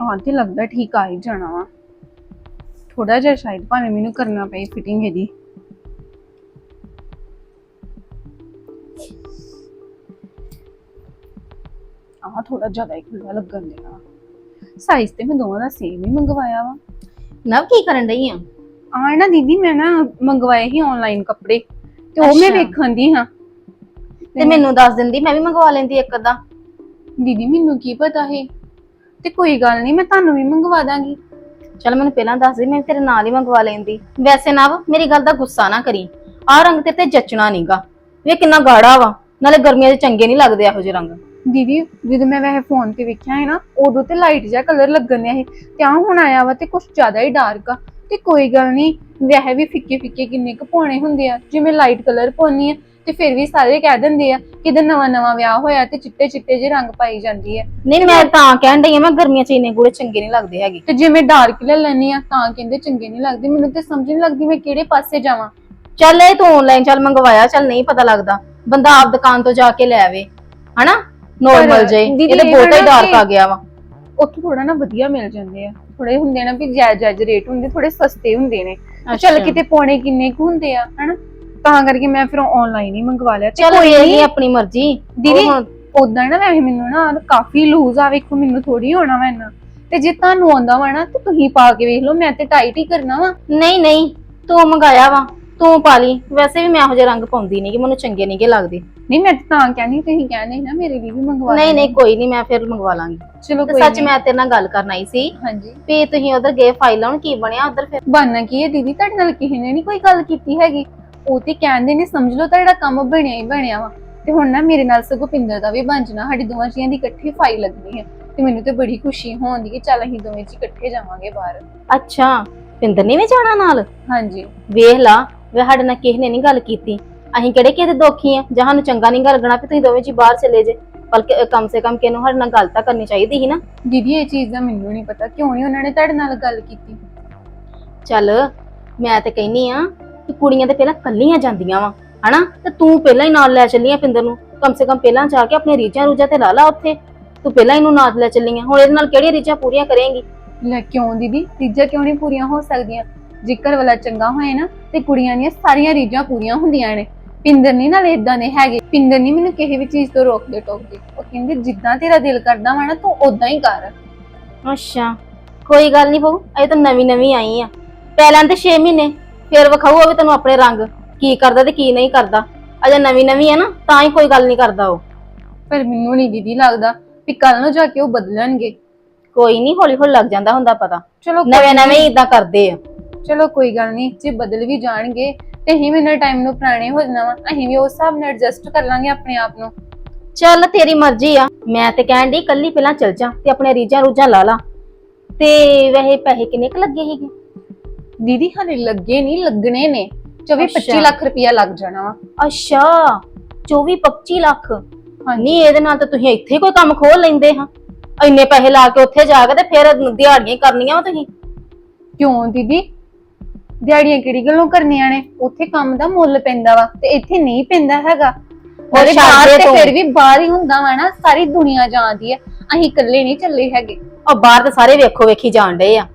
ਹਾਂ ਤੇ ਲੱਗਦਾ ਠੀਕ ਆ ਹੀ ਜਾਣਾ ਵਾ। ਥੋੜਾ ਜਿਹਾ ਸ਼ਾਇਦ ਭਾਵੇਂ ਮੈਨੂੰ ਕਰਨਾ ਪਏ ਫਿਟਿੰਗ ਇਹਦੀ। ਆਹ ਥੋੜਾ ਜ਼ਿਆਦਾ ਹੀ ਖੁੱਲਾ ਲੱਗਣ ਦੇਣਾ। ਸਾਈਜ਼ ਤੇ ਮੈਂ ਦੋਵਾਂ ਦਾ ਸੇਮ ਹੀ ਮੰਗਵਾਇਆ ਵਾ। ਨਵ ਕੀ ਕਰਨ ਰਹੀ ਆ? ਆ ਨਾ ਦੀਦੀ ਮੈਂ ਨਾ ਮੰਗਵਾਏ ਹੀ ਆਨਲਾਈਨ ਕੱਪੜੇ ਤੇ ਉਹ ਮੈਂ ਅੱਛਾ। ਵੇਖਣ ਦੀ ਹਾਂ। ਤੇ ਮੈਨੂੰ ਦੱਸ ਦਿੰਦੀ ਮੈਂ ਵੀ ਮੰਗਵਾ ਲੈਂਦੀ ਇੱਕ ਅੱਧਾ। ਦੀਦੀ ਮੈਨੂੰ ਕੀ ਪਤਾ ਹੈ ਤੇ ਕੋਈ ਗੱਲ ਨਹੀਂ ਮੈਂ ਤੁਹਾਨੂੰ ਵੀ ਮੰਗਵਾ ਦਾਂਗੀ। ਚਲ ਮੈਨੂੰ ਪਹਿਲਾਂ ਦੱਸ ਦੇ ਮੈਂ ਤੇਰੇ ਨਾਲ ਹੀ ਮੰਗਵਾ ਲੈਂਦੀ। ਵੈਸੇ ਨਵ ਮੇਰੀ ਗੱਲ ਦਾ ਗੁੱਸਾ ਨਾ ਕਰੀ। ਆਹ ਰੰਗ ਤੇ ਤੇ ਜੱਚਣਾ ਨਹੀਂਗਾ ਵੇ ਕਿੰਨਾ ਗਾੜਾ ਵਾ। ਨਾਲੇ ਗਰਮੀਆਂ 'ਚ ਚੰਗੇ ਨਹੀਂ ਲੱਗਦੇ ਇਹੋ ਜਿਹੇ ਰੰਗ। ਦੀਦੀ ਜਦੋਂ ਮੈਂ ਵੈਸੇ ਫੋਨ ਤੇ ਵੇਖਿਆ ਹੈ ਨਾ ਉਦੋਂ ਤੇ ਲਾਈਟ ਜਿਹਾ ਕਲਰ ਲੱਗਣ ਡਿਆ ਸੀ। ਤੇ ਆ ਹੁਣ ਆਇਆ ਵਾ ਤੇ ਕੁਝ ਜ਼ਿਆਦਾ ਹੀ ਡਾਰਕ ਆ। ਤੇ ਕੋਈ ਗੱਲ ਨਹੀਂ ਵੈਸੇ ਵੀ ਫਿੱਕੇ ਫਿੱਕੇ ਕਿੰਨੇ ਕੁ ਪਾਉਣੇ ਹੁੰਦੇ ਆ। ਜਿਵੇਂ ਲਾਈਟ ਕਲਰ ਪਾਉਣੀ ਆ ਤੇ ਫਿਰ ਵੀ ਸਾਰੇ ਕਹਿ ਦਿੰਦੇ ਆ ਕਿ ਇਹਦਾ ਨਵਾਂ ਨਵਾਂ ਵਿਆਹ ਹੋਇਆ ਤੇ ਚਿੱਟੇ ਚਿੱਟੇ ਜਿਹੇ ਰੰਗ ਪਾਈ ਜਾਂਦੀ ਹੈ। ਨਹੀਂ ਮੈਂ ਤਾਂ ਕਹਿਣ ਡਈ ਆ ਮੈਂ ਗਰਮੀਆਂ 'ਚ ਇੰਨੇ ਗੂੜੇ ਚੰਗੇ ਨਹੀਂ ਲੱਗਦੇ ਹੈਗੇ। ਤੇ ਜੇ ਮੈਂ ਡਾਰਕ ਲੈ ਲੈਣੀ ਆ ਤਾਂ ਕਹਿੰਦੇ ਚੰਗੇ ਨਹੀਂ ਲੱਗਦੇ। ਮੈਨੂੰ ਤੇ ਸਮਝ ਨਹੀਂ ਲੱਗਦੀ ਮੈਂ ਕਿਹੜੇ ਪਾਸੇ ਜਾਵਾਂ। ਚੱਲ ਇਹ ਤੂੰ ਆਨਲਾਈਨ ਚੱਲ ਮੰਗਵਾਇਆ ਚੱਲ ਨਹੀਂ ਪਤਾ ਲੱਗਦਾ। ਬੰਦਾ ਆਪ ਦੁਕਾਨ ਤੋਂ ਜਾ ਕੇ ਲੈ ਆਵੇ। ਹਨਾ? ਨੋਰਮਲ ਜੇ। ਦੀਦੀ ਇਹਦੇ ਇਹ ਬਹੁਤਾ ਹੀ ਨਾ ਡਾਰਕ ਕਿ- ਆ ਗਿਆ ਵਾ। ਉੱਥੇ ਥੋੜਾ ਨਾ ਵਧੀਆ ਮਿਲ ਜਾਂਦੇ ਆ। ਥੋੜੇ ਹੁੰਦੇ ਨਾ ਵੀ ਜਾਇਜ਼ ਜਾਇਜ਼ ਰੇਟ ਹੁੰਦੇ ਥੋੜੇ ਸਸਤੇ ਹੁੰਦੇ ਨੇ। ਤੇ ਅੱਛਾ। ਚੱਲ ਕਿਤੇ ਪੌਣੇ ਕਿੰਨੇ ਕੁ ਹੁੰਦੇ ਆ ਹਨਾ? ਤਾਂ ਕਰਕੇ ਮੈਂ ਫਿਰ ਆਨਲਾਈਨ ਹੀ ਮੰਗਵਾ ਲਿਆ। ਤੇ ਚੱਲ ਕੋਈ ਇਹ ਨਹੀਂ ਆਪਣੀ ਮਰਜ਼ੀ। ਦੀਦੀ ਉਹ ਉਦਾਂ ਨਾ ਵੈਸੇ ਮੈਨੂੰ ਨਾ ਕਾਫੀ ਲੂਜ਼ ਆ ਵੇਖੋ ਮੈਨੂੰ ਥੋੜੀ ਹੋਣਾ ਵਾ ਇੰਨਾ। ਤੇ ਜੇ ਤੁਹਾਨੂੰ ਆਉਂਦਾ ਵਾ ਨਾ ਤੇ ਤੁਸੀਂ ਪਾ ਕੇ ਵੇਖ ਲਓ ਮੈਂ ਤੇ ਟਾਈਟ ਹੀ ਕਰਨਾ ਵਾ। ਨਹੀਂ ਨਹੀਂ ਤੂੰ ਮੰਗਾਇਆ ਵਾ ਤੂੰ ਪਾ ਲਈ। ਵੈਸੇ ਵੀ ਮੈਂ ਇਹੋ ਜਿਹੇ ਰੰਗ ਪਾਉਂਦੀ ਨਹੀਂ ਕਿ ਮੈਨੂੰ ਚੰਗੇ ਨਹੀਂਗੇ ਲੱਗਦੇ। ਨਹੀਂ ਮੈਂ ਤਾਂ ਕਹਿੰਦੀ ਤੁਸੀਂ ਕਹਿੰਦੇ ਨਾ ਮੇਰੇ ਲਈ ਵੀ ਮੰਗਵਾ ਨਹੀਂ। ਨਹੀਂ ਕੋਈ ਨਹੀਂ ਮੈਂ ਫਿਰ ਮੰਗਵਾ ਲਾਂਗੀ। ਚਲੋ ਤੇ ਕੋਈ ਸੱਚ ਨੀ। ਮੈਂ ਤੇਰੇ ਨਾਲ ਗੱਲ ਕਰਨ ਆਈ ਸੀ ਹਾਂਜੀ। ਵੀ ਤੁਸੀਂ ਉਧਰ ਗਏ ਫਾਈਲ ਲਾਉਣ ਕੀ ਬਣਿਆ ਉਧਰ ਫਿਰ? ਬਣਨਾ ਕੀ ਹੈ ਦੀਦੀ? ਤੁਹਾਡੇ ਨਾਲ ਕਿਸੇ ਨੇ ਨਹੀਂ ਕੋਈ ਗੱਲ ਕੀਤੀ ਹੈਗੀ। ਉਹ ਤੇ ਕਹਿੰਦੇ ਨੇ ਸਮਝ ਲਓ ਤੁਹਾਡਾ ਕੰਮ ਬਣਿਆ ਹੀ ਬਣਿਆ ਵਾ। ਤੇ ਹੁਣ ਨਾ ਮੇਰੇ ਨਾਲ ਸਗੋਂ ਪਿੰਦਰ ਦਾ ਵੀ ਬਣ ਜਾਣਾ ਸਾਡੀ ਦੋਵਾਂ ਜੀਆਂ ਦੀ ਇਕੱਠੀ ਫਾਈਲ ਲੱਗਣੀ ਹੈ ਤੇ ਮੈਨੂੰ ਤੇ ਬੜੀ ਖੁਸ਼ੀ ਹੋਉਂਦੀ ਕਿ ਚੱਲ ਅਸੀਂ ਦੋਵੇਂ ਜੀ ਇਕੱਠੇ ਜਾਵਾਂਗੇ ਬਾਹਰ। ਅੱਛਾ ਪਿੰਦਰ ਨੇ ਵੀ ਜਾਣਾ ਨਾਲ? ਹਾਂਜੀ। ਵੇਖ ਲਾ ਵੇ ਸਾਡੇ ਨਾਲ ਕਿਸੇ ਨੇ ਨਹੀਂ ਗੱਲ ਕੀਤੀ। ਅਸੀਂ ਕਿਹੜੇ ਦੇ ਦੋਖੀ ਆ? ਜਾਂ ਸਾਨੂੰ ਚੰਗਾ ਨਹੀਂ ਲੱਗਣਾ ਵੀ ਤੁਸੀਂ ਦੋਵੇਂ ਜੀ ਬਾਹਰ ਚਲੇ ਜੇ। ਬਲਕਿ ਕਮ ਸੇ ਕਮ ਕਿਨੂੰ ਸਾਡੇ ਨਾਲ ਗੱਲ ਤਾਂ ਕਰਨੀ ਚਾਹੀਦੀ ਸੀ ਨਾ। ਦੀਦੀ ਇਹ ਚੀਜ਼ ਦਾ ਮੈਨੂੰ ਨਹੀਂ ਪਤਾ। ਕਿਉਂ ਨਹੀਂ ਉਹਨਾਂ ਨੇ ਤੁਹਾਡੇ ਨਾਲ ਗੱਲ ਕੀਤੀ? ਚੱਲ ਮੈਂ ਤੇ ਕਹਿੰਨੀ ਆ ਕਿ ਕੁੜੀਆਂ ਤੇ ਪਹਿਲਾਂ ਕੱਲੀਆਂ ਜਾਂਦੀਆਂ ਵਾ ਹਨਾ? ਤੇ ਤੂੰ ਪਹਿਲਾਂ ਹੀ ਨਾਲ ਲੈ ਚੱਲੀਆਂ ਪਿੰਦਰ ਨੂੰ। ਕਮ ਸੇ ਕਮ ਪਹਿਲਾਂ ਜਾ ਕੇ ਆਪਣੇ ਰੀਝਾਂ ਰੂਝਾਂ ਤੇ ਲਾ ਲਾ ਉੱਥੇ। ਤੂੰ ਪਹਿਲਾਂ ਇਹਨੂੰ ਨਾਲ ਲੈ ਚੱਲੀਆਂ ਹੁਣ ਇਹਦੇ ਨਾਲ ਕਿਹੜੀਆਂ ਰੀਝਾਂ ਪੂਰੀਆਂ ਕਰੇਂਗੀ? ਲੈ ਕਿਉਂ ਦੀਦੀ? ਰੀਝਾਂ ਕਿਉਂ ਨਹੀਂ ਪੂਰੀਆਂ ਹੋ ਸਕਦੀਆਂ? ਜੇਕਰ ਵਾਲਾ ਚੰਗਾ ਹੋਏ ਨਾ ਤੇ ਕੁੜੀਆਂ ਦੀਆਂ ਸਾਰੀਆਂ ਰੀਝਾਂ ਪੂਰੀਆਂ ਹੁੰਦੀਆਂ ਨੇ। ਪਿੰਦਰ ਨਹੀਂ ਨਾਲ ਇਦਾਂ ਦੇ ਹੈਗੇ। ਪਿੰਦਰ ਨਹੀਂ ਮੈਨੂੰ ਕਿਸੇ ਵੀ ਚੀਜ਼ ਤੋਂ ਰੋਕਦੇ ਟੋਕਦੇ। ਉਹ ਕਹਿੰਦੇ ਜਿੱਦਾਂ ਤੇਰਾ ਦਿਲ ਕਰਦਾ ਵਾ ਨਾ ਤੂੰ ਉਦਾਂ ਹੀ ਕਰ। ਅੱਛਾ। ਕੋਈ ਗੱਲ ਨਹੀਂ ਬਹੂ ਅਜੇ ਤਾਂ ਨਵੀਂ ਨਵੀਂ ਆਈ ਆ। ਪਹਿਲਾਂ ਤੇ 6 ਮਹੀਨੇ। ਫਿਰ ਵਿਖਾਊ ਉਹ ਵੀ ਤੈਨੂੰ ਆਪਣੇ ਰੰਗ ਕੀ ਕਰਦਾ ਤੇ ਕੀ ਨਹੀਂ ਕਰਦਾ। ਅਜੇ ਨਵੀਂ ਨਵੀਂ ਆ ਨਾ ਤਾਂ ਹੀ ਕੋਈ ਗੱਲ ਨਹੀਂ ਕਰਦਾ ਉਹ। ਪਰ ਮੈਨੂੰ ਨਹੀਂ ਦੀਦੀ ਲੱਗਦਾ ਵੀ ਕੱਲ ਨੂੰ ਜਾ ਕੇ ਉਹ ਬਦਲਣਗੇ। ਕੋਈ ਨਹੀਂ ਹੌਲੀ ਹੌਲੀ ਲੱਗ ਜਾਂਦਾ ਹੁੰਦਾ ਪਤਾ। ਚਲੋ ਕੋਈ ਨਵੇਂ ਨਵੇਂ ਇਦਾਂ ਕਰਦੇ ਆ। ਚਲੋ ਕੋਈ ਗੱਲ ਨਹੀਂ ਜੇ ਬਦਲ ਵੀ ਜਾਣਗੇ ਤੇ ਵੀ ਇਹਨਾਂ ਟਾਈਮ ਨੂੰ ਪੁਰਾਣੇ ਹੋ ਜਾਣਾ ਵਾ ਅਸੀਂ ਵੀ ਉਸ ਹਿਸਾਬ ਨਾਲ ਐਡਜਸਟ ਕਰ ਲਾਂਗੇ ਆਪਣੇ ਆਪ ਨੂੰ। ਚੱਲ ਤੇਰੀ ਮਰਜ਼ੀ ਆ ਮੈਂ ਤੇ ਕਹਿਣ ਦੀ ਕੱਲੀ ਪਹਿਲਾਂ ਚਲ ਜਾ ਤੇ ਆਪਣੇ ਰੀਝਾਂ ਰੂਝਾਂ ਲਾ ਲਾ। ਤੇ ਵੈਸੇ ਪੈਸੇ ਕਿੰਨੇ ਕ ਲੱਗੇ ਸੀਗੇ? ਦੀਦੀ ਹਲੇ ਲੱਗੇ ਨਹੀਂ ਲੱਗਣੇ ਨੇ। 24 ਅੱਛਾ। 25 ਲੱਖ ਰੁਪਇਆ ਲੱਗ ਜਾਣਾ ਵਾ। ਅੱਛਾ 24 25 ਲੱਖ? ਨਹੀਂ ਇਹਦੇ ਨਾਲ ਤਾਂ ਤੁਸੀਂ ਇੱਥੇ ਕੋਈ ਕੰਮ ਖੋਲ ਲੈਂਦੇ ਹਾਂ। ਇੰਨੇ ਪੈਸੇ ਲਾ ਕੇ ਉੱਥੇ ਜਾ ਕੇ ਤੇ ਫਿਰ ਦਿਹਾੜੀਆਂ ਹੀ ਕਰਨੀਆਂ ਵਾ ਤੁਸੀਂ। ਕਿਉਂ ਦੀਦੀ? ਦਿਹਾੜੀਆਂ ਕਿਹੜੀ ਗੱਲੋਂ ਕਰਨੀਆਂ ਨੇ? ਉੱਥੇ ਕੰਮ ਦਾ ਮੁੱਲ ਪੈਂਦਾ ਵਾ ਤੇ ਇੱਥੇ ਨਹੀਂ ਪੈਂਦਾ ਹੈਗਾ। ਉਹਦੇ ਛੱਡ ਬਾਹਰ ਦੇ ਤੇ ਤੂੰ। ਫਿਰ ਵੀ ਬਾਹਰ ਹੀ ਹੁੰਦਾ ਵਾ ਨਾ ਸਾਰੀ ਦੁਨੀਆ ਜਾਂਦੀ ਹੈ ਅਸੀਂ ਇਕੱਲੇ ਨਹੀਂ ਚੱਲੇ ਹੈਗੇ। ਉਹ ਬਾਹਰ ਤਾਂ ਸਾਰੇ ਵੇਖੋ ਵੇਖੀ ਜਾਣ ਡਏ ਆ।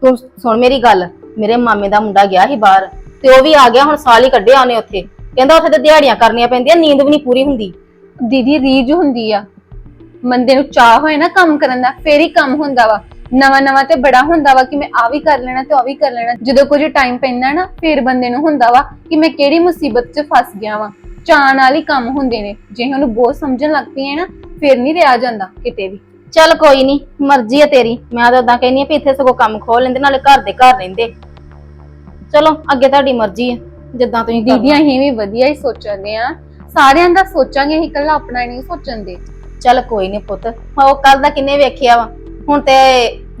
ਤੂੰ ਸੁਣ ਮੇਰੀ ਗੱਲ। ਮੇਰੇ ਮਾਮੇ ਦਾ ਮੁੰਡਾ ਗਿਆ ਸੀ ਬਾਹਰ ਤੇ ਉਹ ਵੀ ਆ ਗਿਆ ਹੁਣ ਸਾਲ ਹੀ ਕੱਢਿਆ ਉਹਨੇ ਉੱਥੇ। ਕਹਿੰਦਾ ਉੱਥੇ ਤੇ ਦਿਹਾੜੀਆਂ ਕਰਨੀਆਂ ਪੈਂਦੀਆਂ ਨੀਂਦ ਵੀ ਨਹੀਂ ਪੂਰੀ ਹੁੰਦੀ। ਦੀਦੀ ਰੀਝ ਹੁੰਦੀ ਆ। ਬੰਦੇ ਨੂੰ ਚਾਹ ਹੋਏ ਨਾ ਕੰਮ ਕਰਨ ਦਾ ਫੇਰ ਹੀ ਕੰਮ ਹੁੰਦਾ ਵਾ। ਨਵਾਂ ਨਵਾਂ ਤੇ ਬੜਾ ਹੁੰਦਾ ਵਾ ਕਿ ਮੈਂ ਆ ਵੀ ਕਰ ਲੈਣਾ ਤੇ ਆ ਵੀ ਕਰ ਲੈਣਾ। ਜਦੋਂ ਕੁਝ ਟਾਈਮ ਪੈਂਦਾ ਨਾ ਫੇਰ ਬੰਦੇ ਨੂੰ ਹੁੰਦਾ ਵਾ ਕਿ ਮੈਂ ਕਿਹੜੀ ਮੁਸੀਬਤ 'ਚ ਫਸ ਗਿਆ ਵਾਂ। ਨਾਲ ਹੀ ਕੰਮ ਹੁੰਦੇ ਨੇ। ਜੇ ਉਹਨੂੰ ਬਹੁਤ ਸਮਝਣ ਲੱਗ ਪਈ ਹੈ ਨਾ ਫੇਰ ਨਹੀਂ ਰਿਹਾ ਜਾਂਦਾ ਕਿਤੇ ਵੀ। ਚੱਲ ਕੋਈ ਨਹੀਂ ਮਰਜ਼ੀ ਹੈ ਤੇਰੀ। ਮੈਂ ਤਾਂ ਉਦਾਂ ਕਹਿੰਦੀ ਆ ਵੀ ਇੱਥੇ ਸਗੋਂ ਕੰਮ ਖੋਲ ਲੈਂਦੇ ਨਾਲੇ ਘਰ ਦੇ ਘਰ ਰਹਿੰਦੇ। ਚਲੋ ਅੱਗੇ ਤੁਹਾਡੀ ਮਰਜ਼ੀ ਹੈ ਜਿੱਦਾਂ ਤੁਸੀਂ ਕਰਨਾ। ਦੀਦੀ ਅਸੀਂ ਵੀ ਵਧੀਆ ਹੀ ਸੋਚਦੇ ਆ ਸਾਰਿਆਂ ਦਾ ਸੋਚਾਂਗੇ ਅਸੀਂ ਇਕੱਲਾ ਆਪਣਾ ਹੀ ਨਹੀਂ ਸੋਚਣ ਦੇ ਚੱਲ ਕੋਈ ਨਹੀਂ ਪੁੱਤ ਉਹ ਕੱਲ ਦਾ ਕਿੰਨੇ ਵੇਖਿਆ ਵਾ। ਹੁਣ ਤੇ